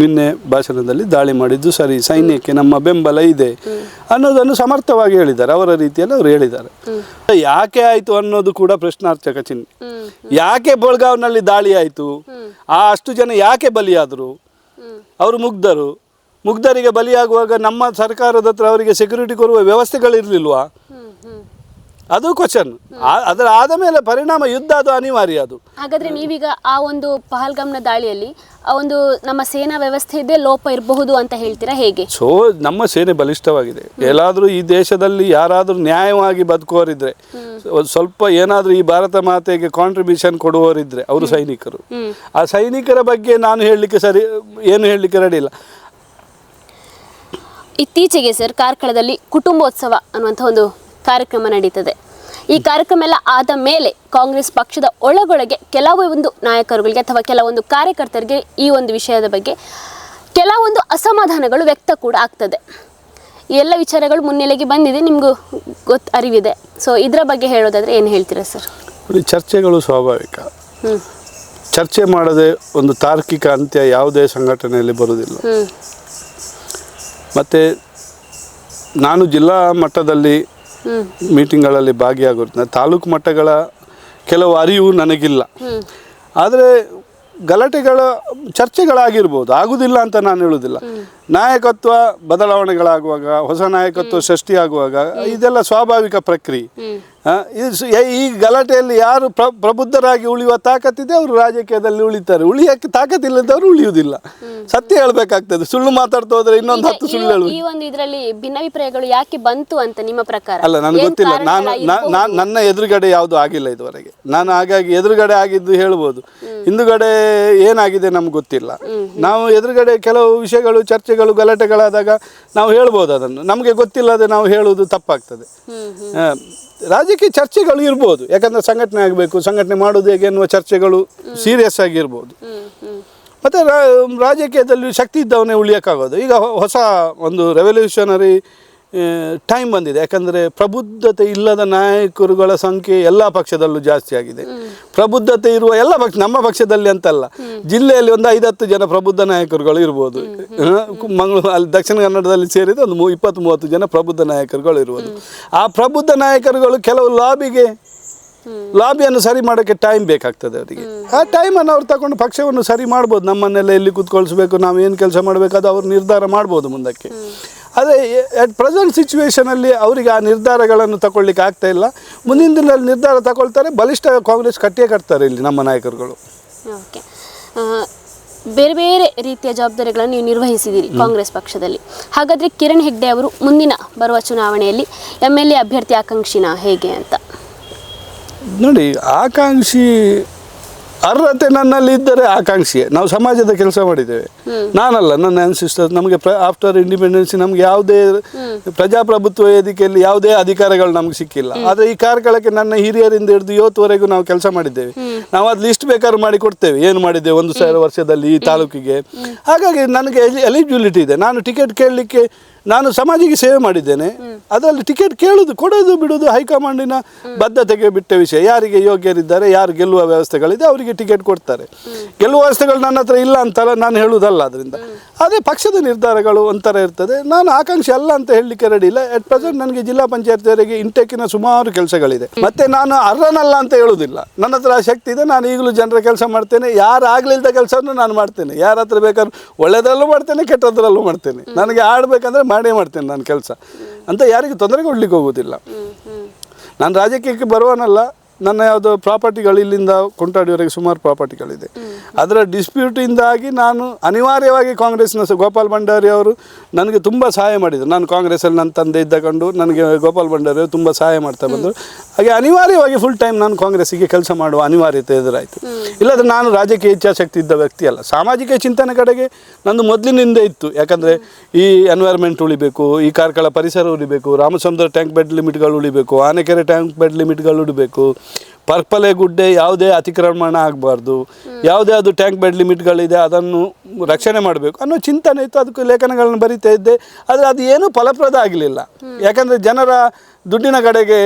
Speaker 2: ನಿನ್ನೆ ಭಾಷಣದಲ್ಲಿ ದಾಳಿ ಮಾಡಿದ್ದು ಸರಿ ಸೈನ್ಯಕ್ಕೆ ನಮ್ಮ ಬೆಂಬಲ ಇದೆ ಅನ್ನೋದನ್ನು ಸಮರ್ಥವಾಗಿ ಹೇಳಿದ್ದಾರೆ ಅವರ ರೀತಿಯಲ್ಲಿ ಅವರು ಹೇಳಿದ್ದಾರೆ. ಯಾಕೆ ಆಯಿತು ಅನ್ನೋದು ಕೂಡ ಪ್ರಶ್ನಾರ್ಥಕ ಚಿಹ್ನೆ. ಯಾಕೆ ಬೆಳಗಾವ್ನಲ್ಲಿ ದಾಳಿ ಆಯಿತು? ಆ ಅಷ್ಟು ಜನ ಯಾಕೆ ಬಲಿಯಾದರು? ಅವರು ಮುಗ್ಧರು. ಮುಗ್ಧರಿಗೆ ಬಲಿಯಾಗುವಾಗ ನಮ್ಮ ಸರ್ಕಾರದ ಹತ್ರ ಅವರಿಗೆ ಸೆಕ್ಯೂರಿಟಿ ಕೊಡುವ ವ್ಯವಸ್ಥೆಗಳಿರಲಿಲ್ವಾ? ಅದು ಕ್ವಶನ್. ಅದರ ಆದ ಮೇಲೆ ಪರಿಣಾಮ ಯುದ್ಧ ಅದು ಅನಿವಾರ್ಯ ಅದು.
Speaker 1: ಹಾಗಾದ್ರೆ ನೀವೀಗ ಆ ಒಂದು ಪಹಲ್ಗಾಮ್ನ ದಾಳಿಯಲ್ಲಿ ಆ ಒಂದು ನಮ್ಮ ಸೇನಾ ವ್ಯವಸ್ಥೆಯದೇ ಲೋಪ ಇರಬಹುದು ಅಂತ ಹೇಳ್ತೀರಾ ಹೇಗೆ?
Speaker 2: ಸೊ ನಮ್ಮ ಸೇನೆ ಬಲಿಷ್ಠವಾಗಿದೆ. ಎಲ್ಲಾದರೂ ಈ ದೇಶದಲ್ಲಿ ಯಾರಾದರೂ ನ್ಯಾಯವಾಗಿ ಬದುಕುವವರಿದ್ರೆ ಒಂದ್ ಸ್ವಲ್ಪ ಏನಾದರೂ ಈ ಭಾರತ ಮಾತೆಗೆ ಕಾಂಟ್ರಿಬ್ಯೂಷನ್ ಕೊಡುವವರಿದ್ರೆ ಅವರು ಸೈನಿಕರು. ಆ ಸೈನಿಕರ ಬಗ್ಗೆ ನಾನು ಹೇಳಲಿಕ್ಕೆ ಸರಿ ಏನು ಹೇಳಲಿಕ್ಕೆ ರೆಡಿ ಇಲ್ಲ.
Speaker 1: ಇತ್ತೀಚೆಗೆ ಸರ್ ಕಾರ್ಕಳದಲ್ಲಿ ಕುಟುಂಬೋತ್ಸವ ಅನ್ನುವಂಥ ಒಂದು ಕಾರ್ಯಕ್ರಮ ನಡೀತದೆ. ಈ ಕಾರ್ಯಕ್ರಮ ಎಲ್ಲ ಆದ ಮೇಲೆ ಕಾಂಗ್ರೆಸ್ ಪಕ್ಷದ ಒಳಗೊಳಗೆ ಕೆಲವೊಂದು ನಾಯಕರುಗಳಿಗೆ ಅಥವಾ ಕೆಲವೊಂದು ಕಾರ್ಯಕರ್ತರಿಗೆ ಈ ಒಂದು ವಿಷಯದ ಬಗ್ಗೆ ಕೆಲವೊಂದು ಅಸಮಾಧಾನಗಳು ವ್ಯಕ್ತ ಕೂಡ ಆಗ್ತದೆ. ಎಲ್ಲ ವಿಚಾರಗಳು ಮುನ್ನೆಲೆಗೆ ಬಂದಿದೆ ನಿಮಗೂ ಗೊತ್ತು ಅರಿವಿದೆ. ಸೊ ಇದರ ಬಗ್ಗೆ ಹೇಳೋದಾದರೆ ಏನು ಹೇಳ್ತೀರಾ ಸರ್?
Speaker 2: ಚರ್ಚೆಗಳು ಸ್ವಾಭಾವಿಕ. ಚರ್ಚೆ ಮಾಡದೆ ಒಂದು ತಾರ್ಕಿಕ ಅಂತ್ಯ ಯಾವುದೇ ಸಂಘಟನೆಯಲ್ಲಿ ಬರುವುದಿಲ್ಲ. ಮತ್ತು ನಾನು ಜಿಲ್ಲಾ ಮಟ್ಟದಲ್ಲಿ ಮೀಟಿಂಗ್ಗಳಲ್ಲಿ ಭಾಗಿಯಾಗುತ್ತೆ ತಾಲೂಕು ಮಟ್ಟಗಳ ಕೆಲವು ಅರಿವು ನನಗಿಲ್ಲ. ಆದರೆ ಗಲಾಟೆಗಳ ಚರ್ಚೆಗಳಾಗಿರ್ಬೋದು ಆಗುವುದಿಲ್ಲ ಅಂತ ನಾನು ಹೇಳುವುದಿಲ್ಲ ನಾಯಕತ್ವ ಬದಲಾವಣೆಗಳಾಗುವಾಗ ಹೊಸ ನಾಯಕತ್ವ ಸೃಷ್ಟಿಯಾಗುವಾಗ ಇದೆಲ್ಲ ಸ್ವಾಭಾವಿಕ ಪ್ರಕ್ರಿಯೆ. ಈ- ಗಲಾಟೆಯಲ್ಲಿ ಯಾರು ಪ್ರ ಪ್ರಬುದ್ಧರಾಗಿ ಉಳಿಯುವ ತಾಕತ್ತಿದೆ ಅವರು ರಾಜಕೀಯದಲ್ಲಿ ಉಳಿತಾರೆ. ಉಳಿಯಕ್ಕೆ ತಾಕತ್ತಿಲ್ಲದವರು ಉಳಿಯುವುದಿಲ್ಲ. ಸತ್ಯ ಹೇಳ್ಬೇಕಾಗ್ತದೆ. ಸುಳ್ಳು ಮಾತಾಡ್ತಾ ಹೋದ್ರೆ ಇನ್ನೊಂದು ಹತ್ತು ಸುಳ್ಳು ಹೇಳುವ
Speaker 1: ಈ ಒಂದು ಇದರಲ್ಲಿ ಭಿನ್ನಾಭಿಪ್ರಾಯಗಳು ಯಾಕೆ ಬಂತು ಅಂತ ನಿಮ್ಮ ಪ್ರಕಾರ?
Speaker 2: ಅಲ್ಲ ನನಗೆ ಗೊತ್ತಿಲ್ಲ. ನಾನು ನನ್ನ ಎದುರುಗಡೆ ಯಾವುದು ಆಗಿಲ್ಲ ಇದುವರೆಗೆ. ನಾನು ಹಾಗಾಗಿ ಎದುರುಗಡೆ ಆಗಿದ್ದು ಹೇಳ್ಬೋದು. ಹಿಂದುಗಡೆ ಏನಾಗಿದೆ ನಮ್ಗೆ ಗೊತ್ತಿಲ್ಲ. ನಾವು ಎದುರುಗಡೆ ಕೆಲವು ವಿಷಯಗಳು ಚರ್ಚೆಗಳು ಗಲಾಟೆಗಳಾದಾಗ ನಾವು ಹೇಳ್ಬೋದು ಅದನ್ನು. ನಮಗೆ ಗೊತ್ತಿಲ್ಲದೆ ನಾವು ಹೇಳುವುದು ತಪ್ಪಾಗ್ತದೆ. ರಾಜಕೀಯ ಚರ್ಚೆಗಳು ಇರ್ಬೋದು. ಯಾಕಂದ್ರೆ ಸಂಘಟನೆ ಆಗಬೇಕು ಸಂಘಟನೆ ಮಾಡೋದು ಹೇಗೆ ಎನ್ನುವ ಚರ್ಚೆಗಳು ಸೀರಿಯಸ್ ಆಗಿರ್ಬೋದು ಮತ್ತು ರಾಜಕೀಯದಲ್ಲಿ ಶಕ್ತಿ ಇದ್ದವನೇ ಉಳಿಯೋಕ್ಕಾಗೋದು. ಈಗ ಹೊಸ ಒಂದು ರೆವಲ್ಯೂಷನರಿ ಟೈಮ್ ಬಂದಿದೆ. ಯಾಕಂದರೆ ಪ್ರಬುದ್ಧತೆ ಇಲ್ಲದ ನಾಯಕರುಗಳ ಸಂಖ್ಯೆ ಎಲ್ಲ ಪಕ್ಷದಲ್ಲೂ ಜಾಸ್ತಿ ಆಗಿದೆ. ಪ್ರಬುದ್ಧತೆ ಇರುವ ಎಲ್ಲ ಪಕ್ಷ ನಮ್ಮ ಪಕ್ಷದಲ್ಲಿ ಅಂತಲ್ಲ. ಜಿಲ್ಲೆಯಲ್ಲಿ ಒಂದು ಐದತ್ತು ಜನ ಪ್ರಬುದ್ಧ ನಾಯಕರುಗಳು ಇರ್ಬೋದು. ಮಂಗಳೂರು ಅಲ್ಲಿ ದಕ್ಷಿಣ ಕನ್ನಡದಲ್ಲಿ ಸೇರಿದ ಒಂದು ಮೂ- ಇಪ್ಪತ್ತು ಮೂವತ್ತು ಜನ ಪ್ರಬುದ್ಧ ನಾಯಕರುಗಳು ಇರ್ಬೋದು. ಆ ಪ್ರಬುದ್ಧ ನಾಯಕರುಗಳು ಕೆಲವು ಲಾಬಿಗೆ ಲಾಬಿಯನ್ನು ಸರಿ ಮಾಡೋಕ್ಕೆ ಟೈಮ್ ಬೇಕಾಗ್ತದೆ ಅವರಿಗೆ. ಆ ಟೈಮನ್ನು ಅವ್ರು ತಗೊಂಡು ಪಕ್ಷವನ್ನು ಸರಿ ಮಾಡ್ಬೋದು. ನಮ್ಮನ್ನೆಲ್ಲ ಎಲ್ಲಿ ಕೂತ್ಕೊಳ್ಸ್ಬೇಕು ನಾವು ಏನು ಕೆಲಸ ಮಾಡಬೇಕು ಅದು ಅವ್ರು ನಿರ್ಧಾರ ಮಾಡ್ಬೋದು ಮುಂದಕ್ಕೆ. ಆದರೆ ಅಟ್ ಪ್ರೆಸೆಂಟ್ ಸಿಚುವೇಶನಲ್ಲಿ ಅವರಿಗೆ ಆ ನಿರ್ಧಾರಗಳನ್ನು ತಗೊಳ್ಳಿಕ್ಕೆ ಆಗ್ತಾ ಇಲ್ಲ. ಮುಂದಿನ ದಿನದಲ್ಲಿ ನಿರ್ಧಾರ ತಗೊಳ್ತಾರೆ ಬಲಿಷ್ಠ ಕಾಂಗ್ರೆಸ್ ಕಟ್ಟಿಯೇ ಕಟ್ತಾರೆ ಇಲ್ಲಿ ನಮ್ಮ ನಾಯಕರುಗಳು.
Speaker 1: ಓಕೆ. ಬೇರೆ ಬೇರೆ ರೀತಿಯ ಜವಾಬ್ದಾರಿಗಳನ್ನು ನೀವು ನಿರ್ವಹಿಸಿದ್ದೀರಿ ಕಾಂಗ್ರೆಸ್ ಪಕ್ಷದಲ್ಲಿ. ಹಾಗಾದರೆ ಕಿರಣ್ ಹೆಗ್ಡೆ ಅವರು ಮುಂದಿನ ಬರುವ ಚುನಾವಣೆಯಲ್ಲಿ ಎಂ ಎಲ್ ಎ ಅಭ್ಯರ್ಥಿ ಆಕಾಂಕ್ಷಿನ ಹೇಗೆ ಅಂತ?
Speaker 2: ನೋಡಿ ಆಕಾಂಕ್ಷಿ ಅರ್ಹತೆ ನನ್ನಲ್ಲಿ ಇದ್ದರೆ ಆಕಾಂಕ್ಷೆ ನಾವು ಸಮಾಜದ ಕೆಲಸ ಮಾಡಿದ್ದೇವೆ. ನಾನಲ್ಲ ನನ್ನ ಅನ್ಸಿಸ್ಟರ್ ನಮಗೆ ಆಫ್ಟರ್ ಇಂಡಿಪೆಂಡೆನ್ಸಿ ನಮಗೆ ಯಾವುದೇ ಪ್ರಜಾಪ್ರಭುತ್ವ ವೇದಿಕೆಯಲ್ಲಿ ಯಾವುದೇ ಅಧಿಕಾರಗಳು ನಮ್ಗೆ ಸಿಕ್ಕಿಲ್ಲ. ಆದರೆ ಈ ಕಾರ್ಕಳಕ್ಕೆ ನನ್ನ ಹಿರಿಯರಿಂದ ಹಿಡಿದು ಇವತ್ತುವರೆಗೂ ನಾವು ಕೆಲಸ ಮಾಡಿದ್ದೇವೆ. ನಾವು ಅದು ಲಿಸ್ಟ್ ಬೇಕಾದ್ರೂ ಮಾಡಿ ಕೊಡ್ತೇವೆ. ಏನು ಮಾಡಿದ್ದೇವೆ? ಒಂದು ಸಾವಿರ ವರ್ಷದಲ್ಲಿ ಈ ತಾಲೂಕಿಗೆ. ಹಾಗಾಗಿ ನನಗೆ ಎಲಿಜಿಬಿಲಿಟಿ ಇದೆ. ನಾನು ಟಿಕೆಟ್ ಕೇಳಲಿಕ್ಕೆ ನಾನು ಸಮಾಜಿಗೆ ಸೇವೆ ಮಾಡಿದ್ದೇನೆ. ಅದರಲ್ಲಿ ಟಿಕೆಟ್ ಕೇಳುದು, ಕೊಡೋದು ಬಿಡುವುದು ಹೈಕಮಾಂಡಿನ ಬದ್ಧತೆಗೆ ಬಿಟ್ಟ ವಿಷಯ. ಯಾರಿಗೆ ಯೋಗ್ಯರಿದ್ದಾರೆ, ಯಾರು ಗೆಲ್ಲುವ ವ್ಯವಸ್ಥೆಗಳಿದೆ, ಅವರಿಗೆ ಟಿಕೆಟ್ ಕೊಡ್ತಾರೆ. ಗೆಲ್ಲುವ ವ್ಯವಸ್ಥೆಗಳು ನನ್ನ ಹತ್ರ ಇಲ್ಲ ಅಂತಲ್ಲ ನಾನು ಹೇಳುವುದಲ್ಲ ಅದರಿಂದ. ಅದೇ ಪಕ್ಷದ ನಿರ್ಧಾರಗಳು ಒಂಥರ ಇರ್ತದೆ. ನಾನು ಆಕಾಂಕ್ಷೆ ಅಲ್ಲ ಅಂತ ಹೇಳಲಿಕ್ಕೆ ರೆಡಿ ಇಲ್ಲ. ಅಟ್ ಪ್ರೆಸೆಂಟ್ ನನಗೆ ಜಿಲ್ಲಾ ಪಂಚಾಯತ್ವರೆಗೆ ಇಂಟೆಕ್ಕಿನ ಸುಮಾರು ಕೆಲಸಗಳಿದೆ. ಮತ್ತೆ ನಾನು ಅರ್ಹನಲ್ಲ ಅಂತ ಹೇಳುವುದಿಲ್ಲ ನನ್ನ ಹತ್ರ ಶಕ್ತಿ ಇದೆ. ನಾನು ಈಗಲೂ ಜನರ ಕೆಲಸ ಮಾಡ್ತೇನೆ. ಯಾರು ಆಗಲಿಲ್ಲದ ಕೆಲಸವನ್ನು ನಾನು ಮಾಡ್ತೇನೆ. ಯಾರ ಹತ್ರ ಬೇಕಾದ್ರೂ ಒಳ್ಳೆಯದ್ರಲ್ಲೂ ಮಾಡ್ತೇನೆ, ಕೆಟ್ಟದ್ರಲ್ಲೂ ಮಾಡ್ತೇನೆ. ನನಗೆ ಆಡಬೇಕಂದ್ರೆ ಮಾಡೇ ಮಾಡ್ತೇನೆ ನಾನು ಕೆಲಸ. ಅಂತ ಯಾರಿಗೂ ತೊಂದರೆ ಕೊಡ್ಲಿಕ್ಕೆ ಹೋಗೋದಿಲ್ಲ ನಾನು ರಾಜಕೀಯಕ್ಕೆ ಬರುವನಲ್ಲ. ನನ್ನ ಯಾವುದು ಪ್ರಾಪರ್ಟಿಗಳು ಇಲ್ಲಿಂದ ಕೊಂಟಾಡಿಯವರೆಗೆ ಸುಮಾರು ಪ್ರಾಪರ್ಟಿಗಳಿದೆ. ಅದರ ಡಿಸ್ಪ್ಯೂಟಿಂದಾಗಿ ನಾನು ಅನಿವಾರ್ಯವಾಗಿ ಕಾಂಗ್ರೆಸ್ನ ಗೋಪಾಲ್ ಭಂಡಾರಿ ಅವರು ನನಗೆ ತುಂಬ ಸಹಾಯ ಮಾಡಿದರು. ನಾನು ಕಾಂಗ್ರೆಸ್ಸಲ್ಲಿ ನನ್ನ ತಂದೆ ಇದ್ದಕೊಂಡು ನನಗೆ ಗೋಪಾಲ್ ಭಂಡಾರಿ ಅವರು ತುಂಬ ಸಹಾಯ ಮಾಡ್ತಾ ಬಂದರು. ಹಾಗೆ ಅನಿವಾರ್ಯವಾಗಿ ಫುಲ್ ಟೈಮ್ ನಾನು ಕಾಂಗ್ರೆಸ್ಸಿಗೆ ಕೆಲಸ ಮಾಡುವ ಅನಿವಾರ್ಯತೆ ಎದುರಾಯಿತು. ಇಲ್ಲದ್ರೆ ನಾನು ರಾಜಕೀಯ ಇಚ್ಛಾಶಕ್ತಿ ಇದ್ದ ವ್ಯಕ್ತಿ ಅಲ್ಲ. ಸಾಮಾಜಿಕ ಚಿಂತನೆ ಕಡೆಗೆ ನಂದು ಮೊದಲಿನಿಂದ ಇತ್ತು. ಯಾಕಂದರೆ ಈ ಎನ್ವೈರ್ಮೆಂಟ್ ಉಳಿಬೇಕು, ಈ ಕಾರ್ಕಳ ಪರಿಸರ ಉಳಿಬೇಕು, ರಾಮಚಂದ್ರ ಟ್ಯಾಂಕ್ ಬೆಡ್ ಲಿಮಿಟ್ಗಳು ಉಳಿಬೇಕು, ಆನೆಕೆರೆ ಟ್ಯಾಂಕ್ ಬೆಡ್ ಲಿಮಿಟ್ಗಳು ಉಳಿಬೇಕು. ಪರ್ಪಲೆ ಗುಡ್ಡೆ ಯಾವುದೇ ಅತಿಕ್ರಮಣ ಆಗಬಾರ್ದು. ಯಾವುದೇ ಅದು ಟ್ಯಾಂಕ್ ಬೆಡ್ ಲಿಮಿಟ್ಗಳಿದೆ, ಅದನ್ನು ರಕ್ಷಣೆ ಮಾಡಬೇಕು ಅನ್ನೋ ಚಿಂತನೆ ಇತ್ತು. ಅದಕ್ಕೆ ಲೇಖನಗಳನ್ನು ಬರಿತಾ ಇದ್ದೆ. ಆದರೆ ಅದು ಏನೂ ಫಲಪ್ರದ ಆಗಲಿಲ್ಲ. ಯಾಕಂದರೆ ಜನರ ದುಡ್ಡಿನ ಕಡೆಗೆ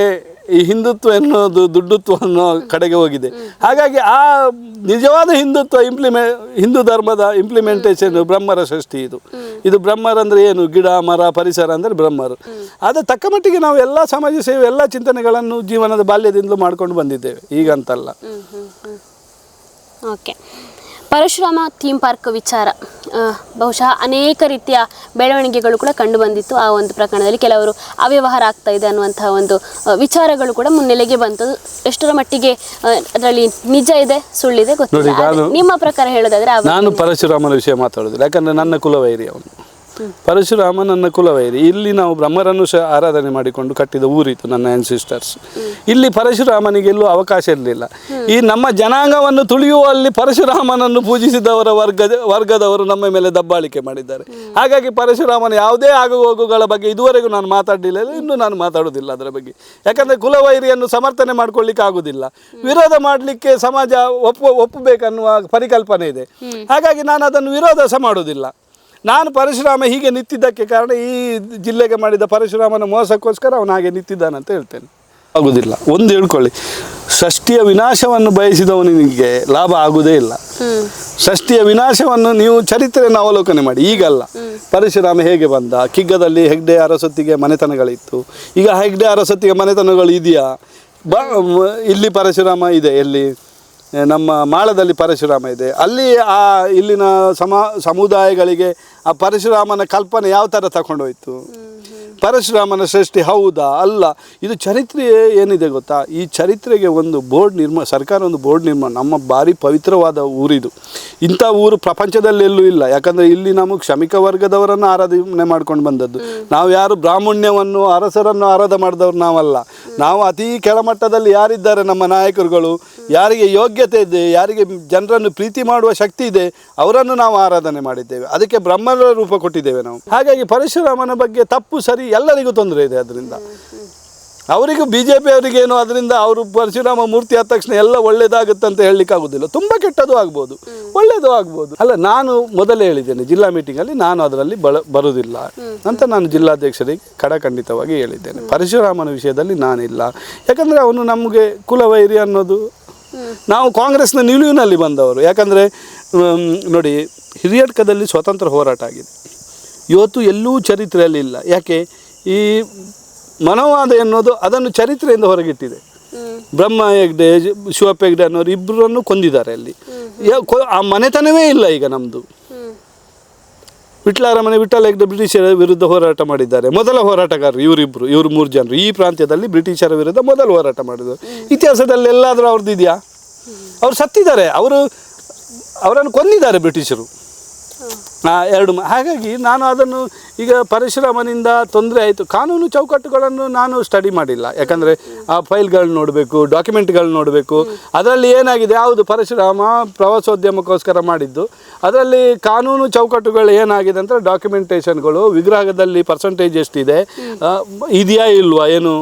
Speaker 2: ಈ ಹಿಂದುತ್ವ ಎನ್ನುವುದು ದುಡ್ಡುತ್ವ ಅನ್ನೋ ಕಡೆಗೆ ಹೋಗಿದೆ. ಹಾಗಾಗಿ ಆ ನಿಜವಾದ ಹಿಂದುತ್ವ ಇಂಪ್ಲಿಮೆ ಹಿಂದೂ ಧರ್ಮದ ಇಂಪ್ಲಿಮೆಂಟೇಷನ್ ಬ್ರಹ್ಮರ ಸೃಷ್ಟಿ ಇದು. ಇದು ಬ್ರಹ್ಮರ ಅಂದರೆ ಏನು? ಗಿಡ, ಮರ, ಪರಿಸರ ಅಂದರೆ ಬ್ರಹ್ಮರು. ಆದರೆ ತಕ್ಕ ಮಟ್ಟಿಗೆ ನಾವು ಎಲ್ಲ ಸಮಾಜ ಸೇವೆ, ಎಲ್ಲ ಚಿಂತನೆಗಳನ್ನು ಜೀವನದ ಬಾಲ್ಯದಿಂದಲೂ ಮಾಡ್ಕೊಂಡು ಬಂದಿದ್ದೇವೆ. ಈಗಂತಲ್ಲ.
Speaker 1: ಓಕೆ ಪರಶುರಾಮ ಥೀಮ್ ಪಾರ್ಕ್ ವಿಚಾರ. ಬಹುಶಃ ಅನೇಕ ರೀತಿಯ ಬೆಳವಣಿಗೆಗಳು ಕೂಡ ಕಂಡು ಬಂದಿತ್ತು ಆ ಒಂದು ಪ್ರಕರಣದಲ್ಲಿ. ಕೆಲವರು ಅವ್ಯವಹಾರ ಆಗ್ತಾ ಇದೆ ಅನ್ನುವಂತಹ ಒಂದು ವಿಚಾರಗಳು ಕೂಡ ಮುನ್ನೆಲೆಗೆ ಬಂತು ಎಷ್ಟರ ಮಟ್ಟಿಗೆ ಅದರಲ್ಲಿ ನಿಜ ಇದೆ ಸುಳ್ಳಿದೆ ಗೊತ್ತಿಲ್ಲ. ನಿಮ್ಮ ಪ್ರಕಾರ ಹೇಳೋದಾದ್ರೆ
Speaker 2: ನಾನು ಪರಶುರಾಮನ ವಿಷಯ ಮಾತಾಡೋದಿಲ್ಲ. ಯಾಕಂದ್ರೆ ನನ್ನ ಕುಲವೈರಿ ಅವನು. ಪರಶುರಾಮ ನನ್ನ ಕುಲವೈರಿ ಇಲ್ಲಿ ನಾವು ಬ್ರಹ್ಮರನ್ನು ಸಹ ಆರಾಧನೆ ಮಾಡಿಕೊಂಡು ಕಟ್ಟಿದ ಊರಿತ್ತು ನನ್ನ ಆನ್ಸಿಸ್ಟರ್ಸ್ ಇಲ್ಲಿ ಪರಶುರಾಮನಿಗೆ ಎಲ್ಲೂ ಅವಕಾಶ ಇರಲಿಲ್ಲ. ಈ ನಮ್ಮ ಜನಾಂಗವನ್ನು ತುಳಿಯುವಲ್ಲಿ ಪರಶುರಾಮನನ್ನು ಪೂಜಿಸಿದವರ ವರ್ಗದ, ವರ್ಗದವರು ನಮ್ಮ ಮೇಲೆ ದಬ್ಬಾಳಿಕೆ ಮಾಡಿದ್ದಾರೆ. ಹಾಗಾಗಿ ಪರಶುರಾಮನ ಯಾವುದೇ ಆಗು ಹೋಗುಗಳ ಬಗ್ಗೆ ಇದುವರೆಗೂ ನಾನು ಮಾತಾಡಲಿಲ್ಲ. ಇನ್ನೂ ನಾನು ಮಾತಾಡೋದಿಲ್ಲ ಅದರ ಬಗ್ಗೆ. ಯಾಕಂದರೆ ಕುಲವೈರಿಯನ್ನು ಸಮರ್ಥನೆ ಮಾಡ್ಕೊಳ್ಳಿಕ್ಕೆ ಆಗುದಿಲ್ಲ ವಿರೋಧ ಮಾಡಲಿಕ್ಕೆ ಸಮಾಜ ಒಪ್ಪು, ಒಪ್ಪಬೇಕನ್ನುವ ಪರಿಕಲ್ಪನೆ ಇದೆ. ಹಾಗಾಗಿ ನಾನು ಅದನ್ನು ವಿರೋಧ ಸಹ ಮಾಡೋದಿಲ್ಲ ನಾನು ಪರಶುರಾಮ ಹೀಗೆ ನಿಂತಿದ್ದಕ್ಕೆ ಕಾರಣ ಈ ಜಿಲ್ಲೆಗೆ ಮಾಡಿದ ಪರಶುರಾಮನ ಮೋಸಕ್ಕೋಸ್ಕರ ಅವನು ಹಾಗೆ ನಿಂತಿದ್ದಾನಂತ ಹೇಳ್ತೇನೆ. ಆಗುದಿಲ್ಲ. ಒಂದು ಹೇಳ್ಕೊಳ್ಳಿ. ಷಷ್ಠಿಯ ವಿನಾಶವನ್ನು ಬಯಸಿದವನಿಗೆ ಲಾಭ ಆಗುವುದೇ ಇಲ್ಲ.
Speaker 1: ಷಷ್ಟಿಯ
Speaker 2: ಷಷ್ಠಿಯ ವಿನಾಶವನ್ನು ನೀವು ಚರಿತ್ರೆಯನ್ನು ಅವಲೋಕನೆ ಮಾಡಿ. ಈಗಲ್ಲ. ಪರಶುರಾಮ ಹೇಗೆ ಬಂದ? ಕಿಗ್ಗದಲ್ಲಿ ಹೆಗ್ಡೆ ಅರಸೊತ್ತಿಗೆ ಮನೆತನಗಳಿತ್ತು. ಈಗ ಹೆಗ್ಡೆ ಅರಸೊತ್ತಿಗೆ ಮನೆತನಗಳು ಇದೆಯಾ? ಬ ಇಲ್ಲಿ ಪರಶುರಾಮ ಇದೆ. ಎಲ್ಲಿ? ನಮ್ಮ ಮಾಳದಲ್ಲಿ ಪರಶುರಾಮ ಇದೆ. ಅಲ್ಲಿ ಆ ಇಲ್ಲಿನ ಸಮ, ಸಮುದಾಯಗಳಿಗೆ ಆ ಪರಶುರಾಮನ ಕಲ್ಪನೆ ಯಾವ ಥರ ತಗೊಂಡೋಯ್ತು? ಪರಶುರಾಮನ ಸೃಷ್ಟಿ ಹೌದಾ? ಅಲ್ಲ. ಇದು ಚರಿತ್ರೆ ಏನಿದೆ ಗೊತ್ತಾ? ಈ ಚರಿತ್ರೆಗೆ ಒಂದು ಬೋರ್ಡ್ ನಿರ್ಮ, ಸರ್ಕಾರ ಒಂದು ಬೋರ್ಡ್ ನಿರ್ಮಾಣ ನಮ್ಮ ಭಾರಿ ಪವಿತ್ರವಾದ ಊರಿದು. ಇಂಥ ಊರು ಪ್ರಪಂಚದಲ್ಲೆಲ್ಲೂ ಇಲ್ಲ. ಯಾಕಂದರೆ ಇಲ್ಲಿ ನಮಗೆ ಶ್ರಮಿಕ ವರ್ಗದವರನ್ನು ಆರಾಧನೆ ಮಾಡ್ಕೊಂಡು ಬಂದದ್ದು. ನಾವು ಯಾರು ಬ್ರಾಹ್ಮಣ್ಯವನ್ನು, ಅರಸರನ್ನು ಆರಾಧ ಮಾಡಿದವರು ನಾವಲ್ಲ. ನಾವು ಅತಿ ಕೆಳಮಟ್ಟದಲ್ಲಿ ಯಾರಿದ್ದಾರೆ ನಮ್ಮ ನಾಯಕರುಗಳು? ಯಾರಿಗೆ ಯೋಗ್ಯತೆ ಇದೆ, ಯಾರಿಗೆ ಜನರನ್ನು ಪ್ರೀತಿ ಮಾಡುವ ಶಕ್ತಿ ಇದೆ, ಅವರನ್ನು ನಾವು ಆರಾಧನೆ ಮಾಡಿದ್ದೇವೆ. ಅದಕ್ಕೆ ಬ್ರಹ್ಮನ ರೂಪ ಕೊಟ್ಟಿದ್ದೇವೆ ನಾವು. ಹಾಗಾಗಿ ಪರಶುರಾಮನ ಬಗ್ಗೆ ತಪ್ಪು, ಸರಿ, ಎಲ್ಲರಿಗೂ ತೊಂದರೆ ಇದೆ ಅದರಿಂದ. ಅವರಿಗೂ ಬಿ ಜೆ ಪಿಯವರಿಗೇನು ಅದರಿಂದ ಅವರು ಪರಶುರಾಮ ಮೂರ್ತಿ ಆದ ತಕ್ಷಣ ಎಲ್ಲ ಒಳ್ಳೇದಾಗುತ್ತೆ ಅಂತ ಹೇಳಲಿಕ್ಕೆ ಆಗೋದಿಲ್ಲ. ತುಂಬ ಕೆಟ್ಟದು ಆಗ್ಬೋದು. ಒಳ್ಳೇದು ಆಗ್ಬೋದು. ಅಲ್ಲ, ನಾನು ಮೊದಲೇ ಹೇಳಿದ್ದೇನೆ, ಜಿಲ್ಲಾ ಮೀಟಿಂಗಲ್ಲಿ ನಾನು ಅದರಲ್ಲಿ ಬಳ, ಬರುವುದಿಲ್ಲ ಅಂತ ನಾನು ಜಿಲ್ಲಾಧ್ಯಕ್ಷರಿಗೆ ಕಡಖಂಡಿತವಾಗಿ ಹೇಳಿದ್ದೇನೆ. ಪರಶುರಾಮನ ವಿಷಯದಲ್ಲಿ ನಾನಿಲ್ಲ. ಯಾಕಂದರೆ ಅವನು ನಮಗೆ ಕುಲವೈರಿ ಅನ್ನೋದು ನಾವು ಕಾಂಗ್ರೆಸ್ನ ನಿಲುವಿನಲ್ಲಿ ಬಂದವರು. ಯಾಕಂದರೆ ನೋಡಿ ಹಿರಿಯಡ್ಕದಲ್ಲಿ ಸ್ವತಂತ್ರ ಹೋರಾಟ ಆಗಿದೆ. ಇವತ್ತು ಎಲ್ಲೂ ಚರಿತ್ರೆಯಲ್ಲಿ ಇಲ್ಲ. ಯಾಕೆ? ಈ ಮನೋವಾದ ಎನ್ನುವುದು ಅದನ್ನು ಚರಿತ್ರೆಯಿಂದ ಹೊರಗಿಟ್ಟಿದೆ. ಬ್ರಹ್ಮ ಹೆಗ್ಡೆ ಶಿವಪ್ಪ ಹೆಗ್ಡೆ ಅನ್ನೋರು ಇಬ್ಬರನ್ನು ಕೊಂದಿದ್ದಾರೆ ಅಲ್ಲಿ. ಆ ಮನೆತನವೇ ಇಲ್ಲ ಈಗ ನಮ್ಮದು ವಿಟ್ಲಾರಮನೆ ವಿಠಲ ಹೆಗ್ಡೆ ಬ್ರಿಟಿಷರ ವಿರುದ್ಧ ಹೋರಾಟ ಮಾಡಿದ್ದಾರೆ. ಮೊದಲ ಹೋರಾಟಗಾರರು ಇವರಿಬ್ಬರು ಇವರು ಮೂರು ಜನರು. ಈ ಪ್ರಾಂತ್ಯದಲ್ಲಿ ಬ್ರಿಟಿಷರ ವಿರುದ್ಧ ಮೊದಲ ಹೋರಾಟ ಮಾಡಿದರು. ಇತಿಹಾಸದಲ್ಲಿ ಎಲ್ಲಾದರೂ ಅವ್ರದ್ದು ಇದೆಯಾ ಅವ್ರು ಸತ್ತಿದ್ದಾರೆ. ಅವರು ಅವರನ್ನು ಕೊಂದಿದ್ದಾರೆ ಬ್ರಿಟಿಷರು. ಎರಡು ಹಾಗಾಗಿ ನಾನು ಅದನ್ನು ಈಗ ಪರಶುರಾಮನಿಂದ ತೊಂದರೆ ಆಯಿತು. ಕಾನೂನು ಚೌಕಟ್ಟುಗಳನ್ನು ನಾನು ಸ್ಟಡಿ ಮಾಡಿಲ್ಲ. ಯಾಕಂದರೆ ಆ ಫೈಲ್ಗಳನ್ನ ನೋಡಬೇಕು ಡಾಕ್ಯುಮೆಂಟ್ಗಳನ್ನ ನೋಡಬೇಕು. ಅದರಲ್ಲಿ ಏನಾಗಿದೆ? ಯಾವುದು ಪರಶುರಾಮ ಪ್ರವಾಸೋದ್ಯಮಕ್ಕೋಸ್ಕರ ಮಾಡಿದ್ದು. ಅದರಲ್ಲಿ ಕಾನೂನು ಚೌಕಟ್ಟುಗಳು ಏನಾಗಿದೆ ಅಂತ ಡಾಕ್ಯುಮೆಂಟೇಷನ್ಗಳು ವಿಗ್ರಹದಲ್ಲಿ ಪರ್ಸೆಂಟೇಜ್ ಎಷ್ಟಿದೆ? ಇದೆಯಾ ಇಲ್ವಾ? ಏನು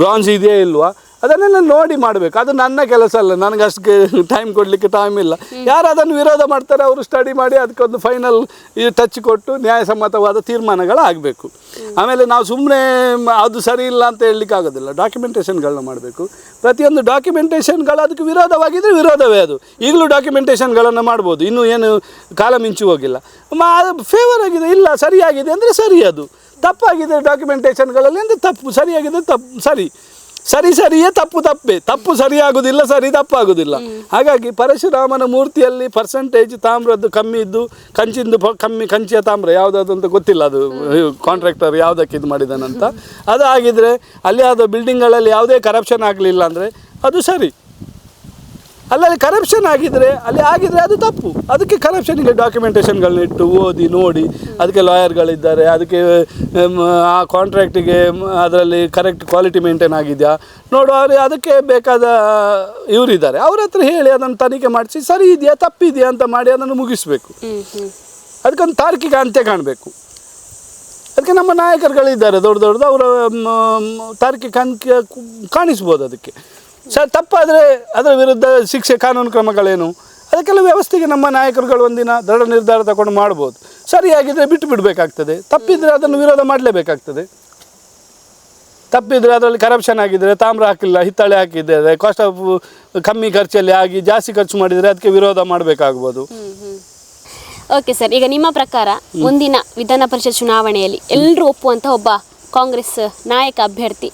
Speaker 2: ಬ್ರಾನ್ಸ್ ಇದೆಯಾ ಇಲ್ವಾ? ಅದನ್ನೆಲ್ಲ ನೋಡಿ ಮಾಡಬೇಕು. ಅದು ನನ್ನ ಕೆಲಸ ಅಲ್ಲ. ನನಗೆ ಅಷ್ಟು ಟೈಮ್ ಕೊಡಲಿಕ್ಕೆ ಟೈಮ್ ಇಲ್ಲ. ಯಾರು ಅದನ್ನು ವಿರೋಧ ಮಾಡ್ತಾರೆ ಅವರು ಸ್ಟಡಿ ಮಾಡಿ ಅದಕ್ಕೊಂದು ಫೈನಲ್ ಟಚ್ ಕೊಟ್ಟು ನ್ಯಾಯಸಮ್ಮತವಾದ ತೀರ್ಮಾನಗಳಾಗಬೇಕು. ಆಮೇಲೆ ನಾವು ಸುಮ್ಮನೆ ಅದು ಸರಿ ಇಲ್ಲ ಅಂತ ಹೇಳಲಿಕ್ಕೆ ಆಗೋದಿಲ್ಲ. ಡಾಕ್ಯುಮೆಂಟೇಷನ್ಗಳನ್ನ ಮಾಡಬೇಕು. ಪ್ರತಿಯೊಂದು ಡಾಕ್ಯುಮೆಂಟೇಷನ್ಗಳು ಅದಕ್ಕೆ ವಿರೋಧವಾಗಿದ್ದರೆ ವಿರೋಧವೇ ಅದು. ಈಗಲೂ ಡಾಕ್ಯುಮೆಂಟೇಷನ್ಗಳನ್ನು ಮಾಡ್ಬೋದು. ಇನ್ನೂ ಏನು ಕಾಲ ಮಿಂಚು ಹೋಗಿಲ್ಲ. ಫೇವರ್ ಆಗಿದೆ. ಇಲ್ಲ ಸರಿಯಾಗಿದೆ ಅಂದರೆ ಸರಿ ಅದು. ತಪ್ಪಾಗಿದೆ ಡಾಕ್ಯುಮೆಂಟೇಷನ್ಗಳಲ್ಲಿ ಅಂದರೆ ತಪ್ಪು. ಸರಿಯಾಗಿದೆ ತಪ್ಪು ಸರಿ. ಸರಿ ಸರಿಯೇ ತಪ್ಪು ತಪ್ಪೇ. ತಪ್ಪು ಸರಿಯಾಗುವುದಿಲ್ಲ ಸರಿ ತಪ್ಪಾಗುವುದಿಲ್ಲ ಹಾಗಾಗಿ ಪರಶುರಾಮನ ಮೂರ್ತಿಯಲ್ಲಿ ಪರ್ಸೆಂಟೇಜ್ ತಾಮ್ರದ್ದು ಕಮ್ಮಿ ಇದ್ದು ಕಂಚಿಂದು ಕಮ್ಮಿ ಕಂಚಿಯ ತಾಮ್ರ ಯಾವುದಾದ್ರು ಅಂತ ಗೊತ್ತಿಲ್ಲ ಅದು ಕಾಂಟ್ರಾಕ್ಟರ್ ಯಾವುದಕ್ಕೆ ಇದು ಮಾಡಿದಾನಂತ ಅದು ಆಗಿದ್ರೆ ಅಲ್ಲಿ ಯಾವುದೋ ಬಿಲ್ಡಿಂಗ್ಗಳಲ್ಲಿ ಯಾವುದೇ ಕರಪ್ಷನ್ ಆಗಲಿಲ್ಲ ಅಂದರೆ ಅದು ಸರಿ. ಅಲ್ಲಲ್ಲಿ ಕರಪ್ಷನ್ ಆಗಿದ್ರೆ ಅಲ್ಲಿ ಆಗಿದ್ರೆ ಅದು ತಪ್ಪು. ಅದಕ್ಕೆ ಕರಪ್ಷನ್ಗೆ ಡಾಕ್ಯುಮೆಂಟೇಷನ್ಗಳನ್ನ ಇಟ್ಟು ಓದಿ ನೋಡಿ ಅದಕ್ಕೆ ಲಾಯರ್ಗಳಿದ್ದಾರೆ ಅದಕ್ಕೆ ಆ ಕಾಂಟ್ರಾಕ್ಟಿಗೆ ಅದರಲ್ಲಿ ಕರೆಕ್ಟ್ ಕ್ವಾಲಿಟಿ ಮೇಂಟೈನ್ ಆಗಿದೆಯಾ? ನೋಡುವವರು ಅದಕ್ಕೆ ಬೇಕಾದ ಇವರಿದ್ದಾರೆ. ಅವ್ರ ಹತ್ರ ಹೇಳಿ ಅದನ್ನು ತನಿಖೆ ಮಾಡಿಸಿ ಸರಿ ಇದೆಯಾ ತಪ್ಪಿದೆಯಾ ಅಂತ ಮಾಡಿ ಅದನ್ನು ಮುಗಿಸ್ಬೇಕು. ಅದಕ್ಕೊಂದು ತಾರ್ಕಿಕ ಅಂತ್ಯ ಕಾಣಬೇಕು. ಅದಕ್ಕೆ ನಮ್ಮ ನಾಯಕರುಗಳಿದ್ದಾರೆ ದೊಡ್ಡ ದೊಡ್ಡದು ಅವರ ತಾರ್ಕಿಕ ಅಂತ್ಯ ಕಾಣಿಸ್ಬೋದು ಅದಕ್ಕೆ. ಸರ್ ತಪ್ಪಾದರೆ ಅದರ ವಿರುದ್ಧ ಶಿಕ್ಷೆ ಕಾನೂನು ಕ್ರಮಗಳೇನು? ಅದಕ್ಕೆಲ್ಲ ವ್ಯವಸ್ಥೆಗೆ ನಮ್ಮ ನಾಯಕರುಗಳು ಒಂದಿನ ದೃಢ ನಿರ್ಧಾರ ತಗೊಂಡು ಮಾಡ್ಬೋದು. ಸರಿಯಾಗಿದ್ದರೆ ಬಿಟ್ಟು ಬಿಡಬೇಕಾಗ್ತದೆ. ತಪ್ಪಿದರೆ ಅದನ್ನು ವಿರೋಧ ಮಾಡಲೇಬೇಕಾಗ್ತದೆ. ತಪ್ಪಿದರೆ ಅದರಲ್ಲಿ ಕರಪ್ಷನ್ ಆಗಿದ್ದರೆ ತಾಮ್ರ ಹಾಕಿಲ್ಲ ಹಿತ್ತಾಳೆ ಹಾಕಿದ್ದಾರೆ ಕಾಸ್ಟ್ ಆಫ್ ಕಮ್ಮಿ ಖರ್ಚಲ್ಲಿ ಆಗಿ ಜಾಸ್ತಿ ಖರ್ಚು ಮಾಡಿದರೆ ಅದಕ್ಕೆ ವಿರೋಧ ಮಾಡಬೇಕಾಗ್ಬೋದು.
Speaker 1: ಓಕೆ ಸರ್ ಈಗ ನಿಮ್ಮ ಪ್ರಕಾರ ಮುಂದಿನ ವಿಧಾನ ಪರಿಷತ್ ಚುನಾವಣೆಯಲ್ಲಿ ಎಲ್ಲರೂ ಒಪ್ಪುವಂತ ಒಬ್ಬ ಕಾಂಗ್ರೆಸ್ ನಾಯಕ ಅಭ್ಯರ್ಥಿ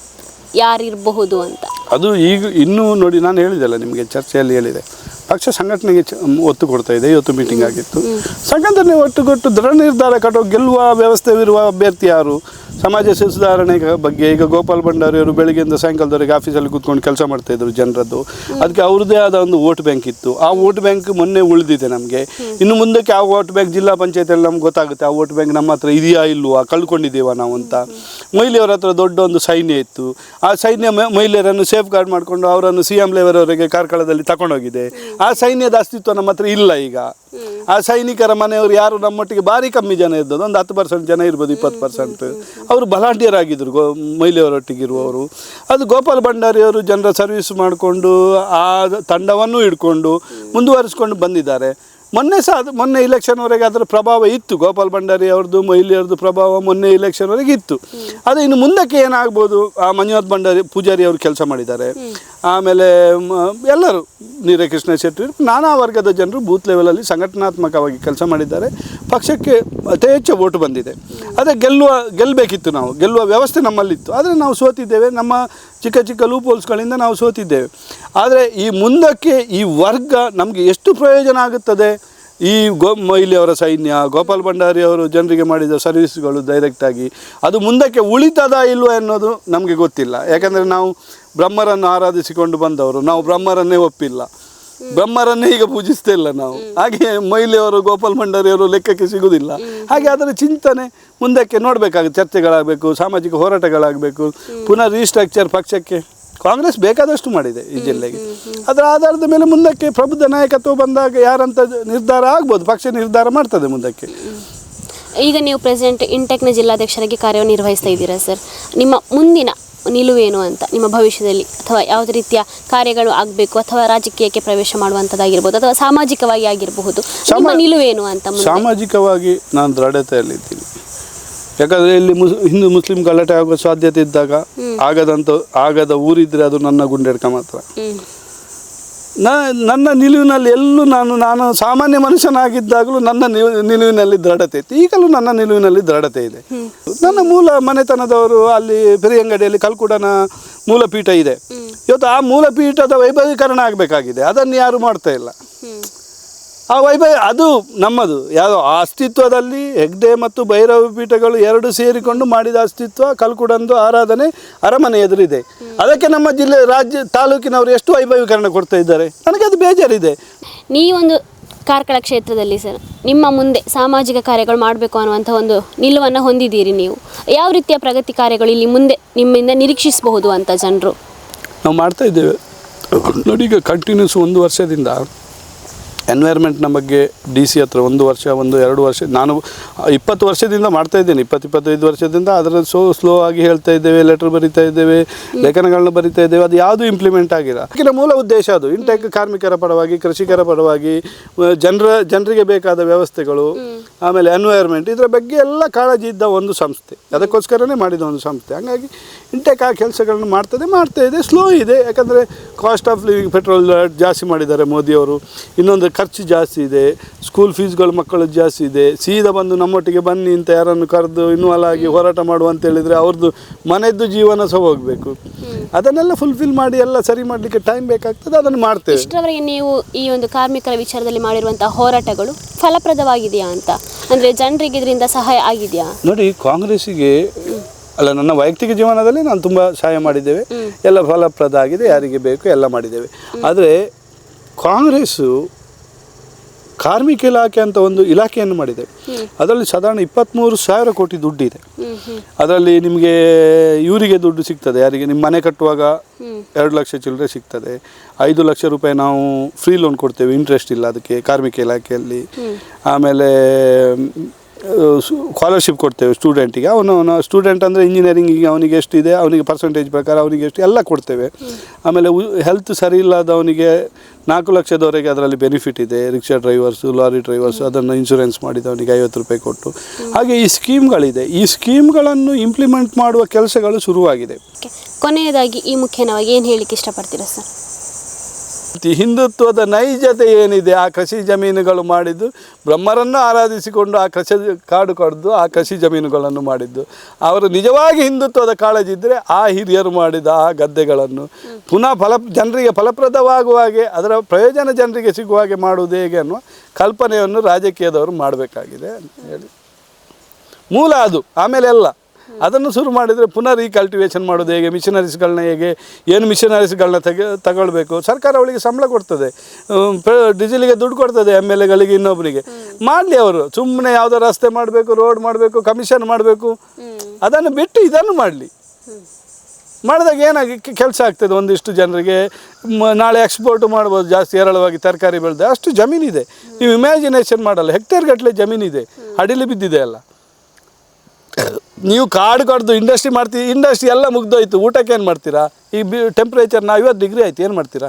Speaker 1: ಯಾರಿರಬಹುದು ಅಂತ?
Speaker 2: ಅದು ಈಗ ಇನ್ನೂ ನೋಡಿ ನಾನು ಹೇಳಿದೆಲ್ಲ ನಿಮಗೆ ಚರ್ಚೆಯಲ್ಲಿ ಹೇಳಿದೆ. ಪಕ್ಷ ಸಂಘಟನೆಗೆ ಚ- ಒತ್ತು ಕೊಡ್ತಾ ಇದೆ. ಇವತ್ತು ಮೀಟಿಂಗ್ ಆಗಿತ್ತು. ಸಂಘಟನೆ ಒಟ್ಟುಗೊಟ್ಟು ದೃಢ ನಿರ್ಧಾರ ಕಟ್ಟೋ ಗೆಲ್ಲುವ ವ್ಯವಸ್ಥೆವಿರುವ ಅಭ್ಯರ್ಥಿ ಯಾರು? ಸಮಾಜ ಸುಧಾರಣೆ ಬಗ್ಗೆ ಈಗ ಗೋಪಾಲ್ ಭಂಡಾರಿ ಅವರು ಬೆಳಗ್ಗೆಯಿಂದ ಸಾಯಂಕಾಲದವರೆಗೆ ಆಫೀಸಲ್ಲಿ ಕೂತ್ಕೊಂಡು ಕೆಲಸ ಮಾಡ್ತಾ ಇದ್ರು ಜನರದ್ದು. ಅದಕ್ಕೆ ಅವ್ರದ್ದೇ ಆದ ಒಂದು ವೋಟ್ ಬ್ಯಾಂಕ್ ಇತ್ತು. ಆ ವೋಟ್ ಬ್ಯಾಂಕ್ ಮೊನ್ನೆ ಉಳಿದಿದೆ ನಮಗೆ. ಇನ್ನು ಮುಂದಕ್ಕೆ ಆ ವೋಟ್ ಬ್ಯಾಂಕ್ ಜಿಲ್ಲಾ ಪಂಚಾಯತಿಯಲ್ಲಿ ನಮ್ಗೆ ಗೊತ್ತಾಗುತ್ತೆ. ಆ ವೋಟ್ ಬ್ಯಾಂಕ್ ನಮ್ಮ ಹತ್ರ ಇದೆಯಾ ಇಲ್ವಾ? ಕಳ್ಕೊಂಡಿದ್ದೀವ ನಾವು ಅಂತ. ಮಹಿಳೆಯರ ಹತ್ರ ದೊಡ್ಡ ಒಂದು ಸೈನ್ಯ ಇತ್ತು. ಆ ಸೈನ್ಯ ಮಹಿಳೆಯರನ್ನು ಸೇಫ್ ಗಾರ್ಡ್ ಮಾಡಿಕೊಂಡು ಅವರನ್ನು ಸಿ ಎಂ ಲೆವೆಲ್ವರೆಗೆ ಕಾರ್ಕಳದಲ್ಲಿ ತಗೊಂಡೋಗಿದೆ. ಆ ಸೈನ್ಯದ ಅಸ್ತಿತ್ವ ನಮ್ಮ ಹತ್ರ ಇಲ್ಲ ಈಗ. ಆ ಸೈನಿಕರ ಮನೆಯವರು ಯಾರು ನಮ್ಮೊಟ್ಟಿಗೆ ಭಾರಿ ಕಮ್ಮಿ ಜನ ಇದ್ದದ್ದು. ಒಂದು ಹತ್ತು ಪರ್ಸೆಂಟ್ ಜನ ಇರ್ಬೋದು, ಇಪ್ಪತ್ತು ಪರ್ಸೆಂಟ್ ಅವರು ಬಲಾಢ್ಯರಾಗಿದ್ದರು ಗೋ ಮಹಿಳೆಯವರೊಟ್ಟಿಗಿರುವವರು ಅದು ಗೋಪಾಲ್ ಭಂಡಾರಿಯವರು ಜನರ ಸರ್ವಿಸ್ ಮಾಡಿಕೊಂಡು ಆ ತಂಡವನ್ನು ಹಿಡ್ಕೊಂಡು ಮುಂದುವರಿಸ್ಕೊಂಡು ಬಂದಿದ್ದಾರೆ. ಮೊನ್ನೆ ಸಹ ಅದು, ಮೊನ್ನೆ ಇಲೆಕ್ಷನ್ವರೆಗೆ ಅದರ ಪ್ರಭಾವ ಇತ್ತು. ಗೋಪಾಲ್ ಭಂಡಾರಿ ಅವ್ರದ್ದು ಮಹಿಳೆಯರದ್ದು ಪ್ರಭಾವ ಮೊನ್ನೆ ಇಲೆಕ್ಷನ್ವರೆಗೆ ಇತ್ತು. ಅದು ಇನ್ನು ಮುಂದಕ್ಕೆ ಏನಾಗ್ಬೋದು? ಆ ಮಂಜುನಾಥ್ ಭಂಡಾರಿ, ಪೂಜಾರಿ ಅವರು ಕೆಲಸ ಮಾಡಿದ್ದಾರೆ. ಆಮೇಲೆ ಎಲ್ಲರೂ ನೀರಕೃಷ್ಣ ಶೆಟ್ಟಿ, ನಾನಾ ವರ್ಗದ ಜನರು ಬೂತ್ ಲೆವೆಲಲ್ಲಿ ಸಂಘಟನಾತ್ಮಕವಾಗಿ ಕೆಲಸ ಮಾಡಿದ್ದಾರೆ. ಪಕ್ಷಕ್ಕೆ ಅತಿ ಹೆಚ್ಚು ಓಟು ಬಂದಿದೆ. ಅದೇ ಗೆಲ್ಲುವ ಗೆಲ್ಲಬೇಕಿತ್ತು ನಾವು. ಗೆಲ್ಲುವ ವ್ಯವಸ್ಥೆ ನಮ್ಮಲ್ಲಿತ್ತು. ಆದರೆ ನಾವು ಸೋತಿದ್ದೇವೆ. ನಮ್ಮ ಚಿಕ್ಕ ಚಿಕ್ಕ ಲೂಪೋಲ್ಸ್ಗಳಿಂದ ನಾವು ಸೋತಿದ್ದೇವೆ. ಆದರೆ ಈ ಮುಂದಕ್ಕೆ ಈ ವರ್ಗ ನಮಗೆ ಎಷ್ಟು ಪ್ರಯೋಜನ ಆಗುತ್ತದೆ? ಈ ಗೋ ಅವರ ಸೈನ್ಯ, ಗೋಪಾಲ್ ಭಂಡಾರಿ ಅವರು ಜನರಿಗೆ ಮಾಡಿದ ಸರ್ವಿಸ್ಗಳು ಡೈರೆಕ್ಟಾಗಿ ಅದು ಮುಂದಕ್ಕೆ ಉಳಿತದ ಇಲ್ವ ಅನ್ನೋದು ನಮಗೆ ಗೊತ್ತಿಲ್ಲ. ಯಾಕಂದರೆ ನಾವು ಬ್ರಹ್ಮರನ್ನು ಆರಾಧಿಸಿಕೊಂಡು ಬಂದವರು, ನಾವು ಬ್ರಹ್ಮರನ್ನೇ ಒಪ್ಪಿಲ್ಲ. ಬ್ರಹ್ಮರನ್ನೇ ಈಗ ಪೂಜಿಸ್ತಾ ಇಲ್ಲ ನಾವು. ಹಾಗೆ ಮೈಲಿಯವರು ಗೋಪಾಲ್ ಮಂಡರಿಯವರು ಲೆಕ್ಕಕ್ಕೆ ಸಿಗುವುದಿಲ್ಲ ಹಾಗೆ ಅದರ ಚಿಂತನೆ ಮುಂದಕ್ಕೆ ನೋಡಬೇಕಾಗುತ್ತೆ. ಚರ್ಚೆಗಳಾಗಬೇಕು ಸಾಮಾಜಿಕ ಹೋರಾಟಗಳಾಗಬೇಕು ಪುನಃ ರೀಸ್ಟ್ರಕ್ಚರ್ ಪಕ್ಷಕ್ಕೆ. ಕಾಂಗ್ರೆಸ್ ಬೇಕಾದಷ್ಟು ಮಾಡಿದೆ ಈ ಜಿಲ್ಲೆಗೆ. ಅದರ ಆಧಾರದ ಮೇಲೆ ಮುಂದಕ್ಕೆ ಪ್ರಬುದ್ಧ ನಾಯಕತ್ವ ಬಂದಾಗ ಯಾರಂತ ನಿರ್ಧಾರ ಆಗ್ಬೋದು? ಪಕ್ಷ ನಿರ್ಧಾರ ಮಾಡ್ತದೆ ಮುಂದಕ್ಕೆ.
Speaker 1: ಈಗ ನೀವು ಪ್ರೆಸೆಂಟ್ ಇಂಟೆಕ್ನ ಜಿಲ್ಲಾಧ್ಯಕ್ಷರಾಗಿ ಕಾರ್ಯನಿರ್ವಹಿಸ್ತಾ ಇದ್ದೀರಾ ಸರ್? ನಿಮ್ಮ ಮುಂದಿನ ನಿಲುವೇನು ಅಂತ ನಿಮ್ಮ ಭವಿಷ್ಯದಲ್ಲಿ ಅಥವಾ ಯಾವುದೇ ರೀತಿಯ ಕಾರ್ಯಗಳು ಆಗಬೇಕು ಅಥವಾ ರಾಜಕೀಯಕ್ಕೆ ಪ್ರವೇಶ ಮಾಡುವಂಥದ್ದಾಗಿರ್ಬೋದು ಅಥವಾ ಸಾಮಾಜಿಕವಾಗಿ ಆಗಿರಬಹುದು ನಿಮ್ಮ ನಿಲುವೇನು ಅಂತ?
Speaker 2: ಸಾಮಾಜಿಕವಾಗಿ ನಾನು ದೃಢತೆಯಲ್ಲಿದ್ದೀನಿ ಯಾಕಂದರೆ ಇಲ್ಲಿ ಮುಸ್ ಹಿಂದೂ ಮುಸ್ಲಿಂ ಗಲಾಟೆ ಆಗುವ ಸಾಧ್ಯತೆ ಇದ್ದಾಗ ಆಗದಂತ ಆಗದ ಊರಿದ್ರೆ ಅದು ನನ್ನ ಗುಂಡೆಡ್ಕ ಮಾತ್ರ. ನಾ ನನ್ನ ನಿಲುವಿನಲ್ಲಿ ಎಲ್ಲೂ ನಾನು ನಾನು ಸಾಮಾನ್ಯ ಮನುಷ್ಯನಾಗಿದ್ದಾಗಲೂ ನನ್ನ ನಿಲುವಿನಲ್ಲಿ ದೃಢತೆ ಇತ್ತು. ಈಗಲೂ ನನ್ನ ನಿಲುವಿನಲ್ಲಿ ದೃಢತೆ ಇದೆ. ನನ್ನ ಮೂಲ ಮನೆತನದವರು ಅಲ್ಲಿ ಪೆರಿಯಂಗಡಿಯಲ್ಲಿ ಕಲ್ಕುಡನ ಮೂಲಪೀಠ ಇದೆ. ಇವತ್ತು ಆ ಮೂಲಪೀಠದ ವೈಭವೀಕರಣ ಆಗಬೇಕಾಗಿದೆ. ಅದನ್ನು ಯಾರು ಮಾಡ್ತಾ ಇಲ್ಲ. ಆ ವೈಭವ ಅದು ನಮ್ಮದು. ಯಾವ ಆ ಅಸ್ತಿತ್ವದಲ್ಲಿ ಹೆಗ್ಡೆ ಮತ್ತು ಭೈರವ ಪೀಠಗಳು ಎರಡು ಸೇರಿಕೊಂಡು ಮಾಡಿದ ಅಸ್ತಿತ್ವ ಕಲ್ಕುಡಂದು ಆರಾಧನೆ ಅರಮನೆ ಎದುರಿದೆ. ಅದಕ್ಕೆ ನಮ್ಮ ಜಿಲ್ಲೆ ರಾಜ್ಯ ತಾಲೂಕಿನವರು ಎಷ್ಟು ವೈಭವೀಕರಣ ಕೊಡ್ತಾ ಇದ್ದಾರೆ? ನನಗೆ ಅದು ಬೇಜಾರಿದೆ.
Speaker 1: ನೀವೊಂದು ಕಾರ್ಕಳ ಕ್ಷೇತ್ರದಲ್ಲಿ ಸರ್ ನಿಮ್ಮ ಮುಂದೆ ಸಾಮಾಜಿಕ ಕಾರ್ಯಗಳು ಮಾಡಬೇಕು ಅನ್ನುವಂಥ ಒಂದು ನಿಲುವನ್ನು ಹೊಂದಿದ್ದೀರಿ ನೀವು. ಯಾವ ರೀತಿಯ ಪ್ರಗತಿ ಕಾರ್ಯಗಳು ಇಲ್ಲಿ ಮುಂದೆ ನಿಮ್ಮಿಂದ ನಿರೀಕ್ಷಿಸಬಹುದು ಅಂತ ಜನರು?
Speaker 2: ನಾವು ಮಾಡ್ತಾ ಇದ್ದೇವೆ. ನೋಡಿ ಈಗ ಕಂಟಿನ್ಯೂಸ್ ಒಂದು ವರ್ಷದಿಂದ ಎನ್ವೈರ್ಮೆಂಟ್ನ ಬಗ್ಗೆ ಡಿ ಸಿ ಹತ್ರ ಒಂದು ವರ್ಷ, ಒಂದು ಎರಡು ವರ್ಷ, ನಾನು ಇಪ್ಪತ್ತು ವರ್ಷದಿಂದ ಮಾಡ್ತಾ ಇದ್ದೇನೆ. ಇಪ್ಪತ್ತು, ಇಪ್ಪತ್ತೈದು ವರ್ಷದಿಂದ ಅದರ ಸೋ ಸ್ಲೋ ಆಗಿ ಹೇಳ್ತಾ ಇದ್ದೇವೆ ಲೆಟರ್ ಬರಿತಾ ಇದ್ದೇವೆ ಲೇಖನಗಳನ್ನ ಬರಿತಾ ಇದ್ದೇವೆ, ಅದು ಯಾವುದು ಇಂಪ್ಲಿಮೆಂಟ್ ಆಗಿಲ್ಲ. ಅದಕ್ಕಿಂತ ಮೂಲ ಉದ್ದೇಶ ಅದು. ಇಂಟೆಕ್ ಕಾರ್ಮಿಕರ ಪರವಾಗಿ, ಕೃಷಿಕರ ಪರವಾಗಿ, ಜನರ, ಜನರಿಗೆ ಬೇಕಾದ ವ್ಯವಸ್ಥೆಗಳು, ಆಮೇಲೆ ಎನ್ವೈರ್ಮೆಂಟ್ ಇದರ ಬಗ್ಗೆ ಎಲ್ಲ ಕಾಳಜಿ ಇದ್ದ ಒಂದು ಸಂಸ್ಥೆ. ಅದಕ್ಕೋಸ್ಕರನೇ ಮಾಡಿದ ಒಂದು ಸಂಸ್ಥೆ. ಹಾಗಾಗಿ ಇಂಟೆಕ್ ಆ ಕೆಲಸಗಳನ್ನು ಮಾಡ್ತದೆ, ಮಾಡ್ತಾ ಇದೆ. ಸ್ಲೋ ಇದೆ. ಯಾಕಂದರೆ ಕಾಸ್ಟ್ ಆಫ್ ಲಿವಿಂಗ್ ಪೆಟ್ರೋಲ್ ಜಾಸ್ತಿ ಮಾಡಿದ್ದಾರೆ ಮೋದಿಯವರು. ಇನ್ನೊಂದು ಖರ್ಚು ಜಾಸ್ತಿ ಇದೆ ಸ್ಕೂಲ್ ಫೀಸ್ಗಳು ಮಕ್ಕಳು ಜಾಸ್ತಿ ಇದೆ ಸೀದಾ ಬಂದು ನಮ್ಮೊಟ್ಟಿಗೆ ಬನ್ನಿ ಅಂತ ಯಾರನ್ನು ಕರೆದು ಇನ್ವಾಲ್ವ್ ಆಗಿ ಹೋರಾಟ ಮಾಡುವ ಅಂತ ಹೇಳಿದರೆ ಅವ್ರದ್ದು ಮನೆಯದ್ದು ಜೀವನ ಸಹ ಹೋಗಬೇಕು. ಅದನ್ನೆಲ್ಲ ಫುಲ್ಫಿಲ್ ಮಾಡಿ ಎಲ್ಲ ಸರಿ ಮಾಡಲಿಕ್ಕೆ ಟೈಮ್ ಬೇಕಾಗ್ತದೆ ಅದನ್ನು ಮಾಡ್ತೇವೆ.
Speaker 1: ಇಷ್ಟರವರೆಗೆ ನೀವು ಈ ಒಂದು ಕಾರ್ಮಿಕರ ವಿಚಾರದಲ್ಲಿ ಮಾಡಿರುವಂತಹ ಹೋರಾಟಗಳು ಫಲಪ್ರದವಾಗಿದೆಯಾ ಅಂತ? ಅಂದರೆ ಜನರಿಗೆ ಇದರಿಂದ ಸಹಾಯ ಆಗಿದೆಯಾ?
Speaker 2: ನೋಡಿ ಕಾಂಗ್ರೆಸ್ಸಿಗೆ ಅಲ್ಲ ನನ್ನ ವೈಯಕ್ತಿಕ ಜೀವನದಲ್ಲಿ ನಾನು ತುಂಬ ಸಹಾಯ ಮಾಡಿದ್ದೇವೆ. ಎಲ್ಲ ಫಲಪ್ರದ ಆಗಿದೆ ಯಾರಿಗೆ ಬೇಕು ಎಲ್ಲ ಮಾಡಿದ್ದೇವೆ. ಆದರೆ ಕಾಂಗ್ರೆಸ್ಸು ಕಾರ್ಮಿಕ ಇಲಾಖೆ ಅಂತ ಒಂದು ಇಲಾಖೆಯನ್ನು ಮಾಡಿದೆ. ಅದರಲ್ಲಿ ಸಾಧಾರಣ ಇಪ್ಪತ್ತ್ಮೂರು ಸಾವಿರ ಕೋಟಿ ದುಡ್ಡಿದೆ. ಅದರಲ್ಲಿ ನಿಮಗೆ ಇವರಿಗೆ ದುಡ್ಡು ಸಿಗ್ತದೆ. ಯಾರಿಗೆ ನಿಮ್ಮ ಮನೆ ಕಟ್ಟುವಾಗ. ಎರಡು ಲಕ್ಷ ಚಿಲ್ಲರೆ ಸಿಗ್ತದೆ. ಐದು ಲಕ್ಷ ರೂಪಾಯಿ ನಾವು ಫ್ರೀ ಲೋನ್ ಕೊಡ್ತೇವೆ. ಇಂಟ್ರೆಸ್ಟ್ ಇಲ್ಲ ಅದಕ್ಕೆ ಕಾರ್ಮಿಕ ಇಲಾಖೆಯಲ್ಲಿ. ಆಮೇಲೆ ಸ್ಕಾಲರ್ಶಿಪ್ ಕೊಡ್ತೇವೆ ಸ್ಟೂಡೆಂಟಿಗೆ ಅವನು, ಅವನ ಸ್ಟೂಡೆಂಟ್ ಅಂದರೆ ಇಂಜಿನಿಯರಿಂಗಿಗೆ ಅವನಿಗೆ ಎಷ್ಟಿದೆ, ಅವನಿಗೆ ಪರ್ಸೆಂಟೇಜ್ ಪ್ರಕಾರ ಅವನಿಗೆ ಎಷ್ಟು ಎಲ್ಲ ಕೊಡ್ತೇವೆ. ಆಮೇಲೆ ಹೆಲ್ತ್ ಸರಿ ಇಲ್ಲದವನಿಗೆ ನಾಲ್ಕು ಲಕ್ಷದವರೆಗೆ ಅದರಲ್ಲಿ ಬೆನಿಫಿಟ್ ಇದೆ. ರಿಕ್ಷಾ ಡ್ರೈವರ್ಸು ಲಾರಿ ಡ್ರೈವರ್ಸ್ ಅದನ್ನು ಇನ್ಶೂರೆನ್ಸ್ ಮಾಡಿದವನಿಗೆ ಐವತ್ತು ರೂಪಾಯಿ ಕೊಟ್ಟು. ಹಾಗೆ ಈ ಸ್ಕೀಮ್ಗಳಿದೆ ಈ ಸ್ಕೀಮ್ಗಳನ್ನು ಇಂಪ್ಲಿಮೆಂಟ್ ಮಾಡುವ ಕೆಲಸಗಳು ಶುರುವಾಗಿದೆ.
Speaker 1: ಕೊನೆಯದಾಗಿ ಈ ಮುಖ್ಯವಾಗಿ ಏನು ಹೇಳಲಿಕ್ಕೆ ಇಷ್ಟಪಡ್ತೀರಾ ಸರ್?
Speaker 2: ಹಿಂದುತ್ವದ ನೈಜತೆ ಏನಿದೆ, ಆ ಕೃಷಿ ಜಮೀನುಗಳು ಮಾಡಿದ್ದು, ಬ್ರಹ್ಮರನ್ನು ಆರಾಧಿಸಿಕೊಂಡು ಆ ಕೃಷಿ ಕಾಡು ಕಡ್ದು ಆ ಕೃಷಿ ಜಮೀನುಗಳನ್ನು ಮಾಡಿದ್ದು. ಅವರು ನಿಜವಾಗಿ ಹಿಂದುತ್ವದ ಕಾಳಜಿ ಇದ್ದರೆ ಆ ಹಿರಿಯರು ಮಾಡಿದ ಆ ಗದ್ದೆಗಳನ್ನು. ಪುನಃ ಫಲ, ಜನರಿಗೆ ಫಲಪ್ರದವಾಗುವ ಹಾಗೆ, ಅದರ ಪ್ರಯೋಜನ ಜನರಿಗೆ ಸಿಗುವ ಹಾಗೆ ಮಾಡುವುದು ಹೇಗೆ ಅನ್ನುವ ಕಲ್ಪನೆಯನ್ನು ರಾಜಕೀಯದವರು ಮಾಡಬೇಕಾಗಿದೆ ಅಂತ ಹೇಳಿ. ಮೂಲ ಅದು, ಆಮೇಲೆ ಎಲ್ಲ. ಅದನ್ನು ಶುರು ಮಾಡಿದರೆ ಪುನಃ ರೀಕಲ್ಟಿವೇಷನ್ ಮಾಡೋದು ಹೇಗೆ ಮಿಷನರೀಸ್ಗಳನ್ನ ಹೇಗೆ, ಏನು ಮಿಷನರೀಸ್ಗಳನ್ನ ತೆಗೆ, ತಗೊಳ್ಬೇಕು? ಸರ್ಕಾರ ಅವಳಿಗೆ ಸಂಬಳ ಕೊಡ್ತದೆ. ಡೀಸೆಲಿಗೆ ದುಡ್ಡು ಕೊಡ್ತದೆ ಎಂ ಎಲ್ ಎಗಳಿಗೆ ಇನ್ನೊಬ್ಬರಿಗೆ ಮಾಡಲಿ ಅವರು. ಸುಮ್ಮನೆ ಯಾವುದೋ ರಸ್ತೆ ಮಾಡಬೇಕು, ರೋಡ್ ಮಾಡಬೇಕು ಕಮಿಷನ್ ಮಾಡಬೇಕು. ಅದನ್ನು ಬಿಟ್ಟು ಇದನ್ನು ಮಾಡಲಿ. ಮಾಡಿದಾಗ ಏನಾಗಿ ಕೆಲಸ ಆಗ್ತದೆ ಒಂದಿಷ್ಟು ಜನರಿಗೆ. ನಾಳೆ ಎಕ್ಸ್ಪೋರ್ಟ್ ಮಾಡ್ಬೋದು, ಜಾಸ್ತಿ ಹೇರಳವಾಗಿ ತರಕಾರಿ ಬೆಳೆದ. ಅಷ್ಟು ಜಮೀನಿದೆ. ನೀವು ಇಮ್ಯಾಜಿನೇಷನ್ ಮಾಡಲ್ಲ. ಹೆಕ್ಟೇರ್ ಗಟ್ಟಲೆ ಜಮೀನಿದೆ. ಅಡಿಲಿ ಬಿದ್ದಿದೆ ಅಲ್ಲ. ನೀವು ಕಾಡು ಕಡ್ದು ಇಂಡಸ್ಟ್ರಿ ಮಾಡ್ತೀವಿ ಇಂಡಸ್ಟ್ರಿ ಎಲ್ಲ ಮುಗ್ದೋಯ್ತು, ಊಟಕ್ಕೆ ಏನು ಮಾಡ್ತೀರಾ? ಈ ಬಿ ಟೆಂಪ್ರೇಚರ್ ಇವತ್ತು ಡಿಗ್ರಿ ಆಯ್ತು, ಏನು ಮಾಡ್ತೀರಾ?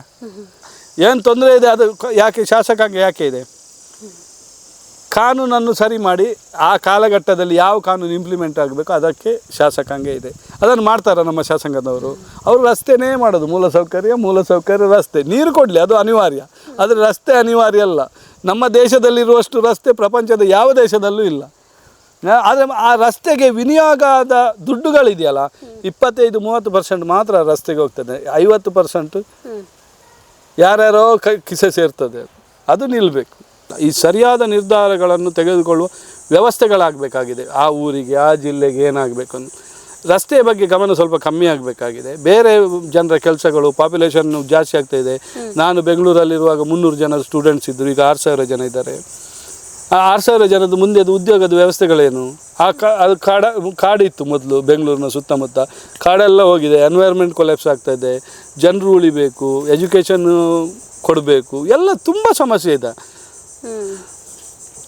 Speaker 2: ಏನು ತೊಂದರೆ ಇದೆ, ಅದು ಯಾಕೆ, ಶಾಸಕಾಂಗ ಯಾಕೆ ಇದೆ? ಕಾನೂನನ್ನು ಸರಿ ಮಾಡಿ, ಆ ಕಾಲಘಟ್ಟದಲ್ಲಿ ಯಾವ ಕಾನೂನು ಇಂಪ್ಲಿಮೆಂಟ್ ಆಗಬೇಕು, ಅದಕ್ಕೆ ಶಾಸಕಾಂಗ ಇದೆ. ಅದನ್ನು ಮಾಡ್ತಾರೆ ನಮ್ಮ ಶಾಸಕಾಂಗದವರು ಅವರು ರಸ್ತೆನೇ ಮಾಡೋದು, ಮೂಲ ಮೂಲಸೌಕರ್ಯ ಮೂಲ ಸೌಕರ್ಯ, ರಸ್ತೆ. ನೀರು ಕೊಡಲಿ, ಅದು ಅನಿವಾರ್ಯ. ಆದರೆ ರಸ್ತೆ ಅನಿವಾರ್ಯ ಅಲ್ಲ. ನಮ್ಮ ದೇಶದಲ್ಲಿರುವಷ್ಟು ರಸ್ತೆ ಪ್ರಪಂಚದ ಯಾವ ದೇಶದಲ್ಲೂ ಇಲ್ಲ. ಆದರೆ ಆ ರಸ್ತೆಗೆ ವಿನಿಯೋಗ ಆದ ದುಡ್ಡುಗಳಿದೆಯಲ್ಲ ಇಪ್ಪತ್ತೈದು ಮೂವತ್ತು ಪರ್ಸೆಂಟ್ ಮಾತ್ರ ರಸ್ತೆಗೆ ಹೋಗ್ತದೆ. ಐವತ್ತು ಪರ್ಸೆಂಟ್ ಯಾರ್ಯಾರೋ ಕ ಕಿಸೆ ಸೇರ್ತದೆ. ಅದು. ನಿಲ್ಲಬೇಕು ಈ ಸರಿಯಾದ ನಿರ್ಧಾರಗಳನ್ನು ತೆಗೆದುಕೊಳ್ಳುವ ವ್ಯವಸ್ಥೆಗಳಾಗಬೇಕಾಗಿದೆ. ಆ ಊರಿಗೆ ಆ ಜಿಲ್ಲೆಗೆ ಏನಾಗಬೇಕು ಅಂತ. ರಸ್ತೆಯ ಬಗ್ಗೆ ಗಮನ ಸ್ವಲ್ಪ ಕಮ್ಮಿ ಆಗಬೇಕಾಗಿದೆ. ಬೇರೆ ಜನರ ಕೆಲಸಗಳು ಪಾಪ್ಯುಲೇಷನ್ ಜಾಸ್ತಿ ಆಗ್ತಾ ಇದೆ. ನಾನು ಬೆಂಗಳೂರಲ್ಲಿರುವಾಗ ಮುನ್ನೂರು ಜನ ಸ್ಟೂಡೆಂಟ್ಸ್ ಇದ್ದರು ಈಗ ಆರು ಸಾವಿರ ಜನ ಇದ್ದಾರೆ. ಆ ಆರು ಸಾವಿರ ಜನದ ಮುಂದೆ ಅದು ಉದ್ಯೋಗದ ವ್ಯವಸ್ಥೆಗಳೇನು? ಆ ಕಾ, ಅದು ಕಾಡ, ಕಾಡಿತ್ತು ಮೊದಲು ಬೆಂಗಳೂರಿನ ಸುತ್ತಮುತ್ತ. ಕಾಡೆಲ್ಲ ಹೋಗಿದೆ ಎನ್ವೈರ್ಮೆಂಟ್ ಕೊಲ್ಯಾಪ್ಸ್ ಇದೆ, ಜನರು ಉಳಿಬೇಕು ಎಜುಕೇಷನ್ನು ಕೊಡಬೇಕು, ಎಲ್ಲ ತುಂಬ ಸಮಸ್ಯೆ ಇದೆ.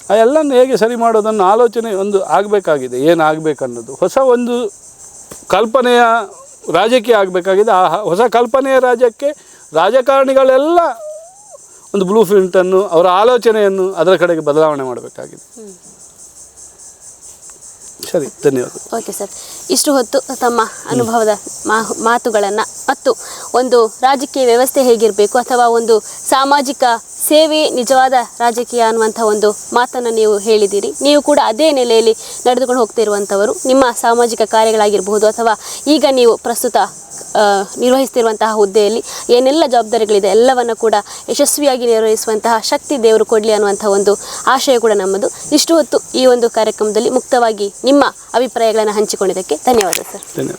Speaker 2: ಆ ಎಲ್ಲನ್ನು ಹೇಗೆ ಸರಿ ಮಾಡೋದನ್ನು ಆಲೋಚನೆ ಒಂದು ಆಗಬೇಕಾಗಿದೆ, ಏನು ಆಗಬೇಕನ್ನೋದು. ಹೊಸ ಒಂದು ಕಲ್ಪನೆಯ ರಾಜಕೀಯ ಆಗಬೇಕಾಗಿದೆ, ಆ ಹೊಸ ಕಲ್ಪನೆಯ ರಾಜ್ಯಕ್ಕೆ ರಾಜಕಾರಣಿಗಳೆಲ್ಲ ಒಂದು ಬ್ಲೂ ಪ್ರಿಂಟನ್ನು ಅವರ ಆಲೋಚನೆಯನ್ನು ಅದರ ಕಡೆಗೆ ಬದಲಾವಣೆ ಮಾಡಬೇಕಾಗಿದೆ. ಸರಿ ಧನ್ಯವಾದ
Speaker 1: ಓಕೆ ಸರ್ ಇಷ್ಟು ಹೊತ್ತು ತಮ್ಮ ಅನುಭವದ ಮಾತುಗಳನ್ನು ಮತ್ತು ಒಂದು ರಾಜಕೀಯ ವ್ಯವಸ್ಥೆ ಹೇಗಿರಬೇಕು ಅಥವಾ ಒಂದು ಸಾಮಾಜಿಕ ಸೇವೆ ನಿಜವಾದ ರಾಜಕೀಯ ಅನ್ನುವಂಥ ಒಂದು ಮಾತನ್ನು ನೀವು ಹೇಳಿದ್ದೀರಿ. ನೀವು ಕೂಡ ಅದೇ ನೆಲೆಯಲ್ಲಿ ನಡೆದುಕೊಂಡು ಹೋಗ್ತಿರುವಂಥವರು ನಿಮ್ಮ ಸಾಮಾಜಿಕ ಕಾರ್ಯಗಳಾಗಿರಬಹುದು ಅಥವಾ ಈಗ ನೀವು ಪ್ರಸ್ತುತ ನಿರ್ವಹಿಸ್ತಿರುವಂತಹ ಹುದ್ದೆಯಲ್ಲಿ ಏನೆಲ್ಲ ಜವಾಬ್ದಾರಿಗಳಿದೆ, ಎಲ್ಲವನ್ನು ಕೂಡ ಯಶಸ್ವಿಯಾಗಿ ನಿರ್ವಹಿಸುವಂತಹ ಶಕ್ತಿ ದೇವರು ಕೊಡಲಿ ಅನ್ನುವಂಥ ಒಂದು ಆಶಯ ಕೂಡ ನಮ್ಮದು. ಇಷ್ಟು ಹೊತ್ತು ಈ ಒಂದು ಕಾರ್ಯಕ್ರಮದಲ್ಲಿ ಮುಕ್ತವಾಗಿ ನಿಮ್ಮ ಅಭಿಪ್ರಾಯಗಳನ್ನು ಹಂಚಿಕೊಂಡಿದ್ದಕ್ಕೆ ಧನ್ಯವಾದ ಸರ್.
Speaker 2: ಧನ್ಯವಾದ.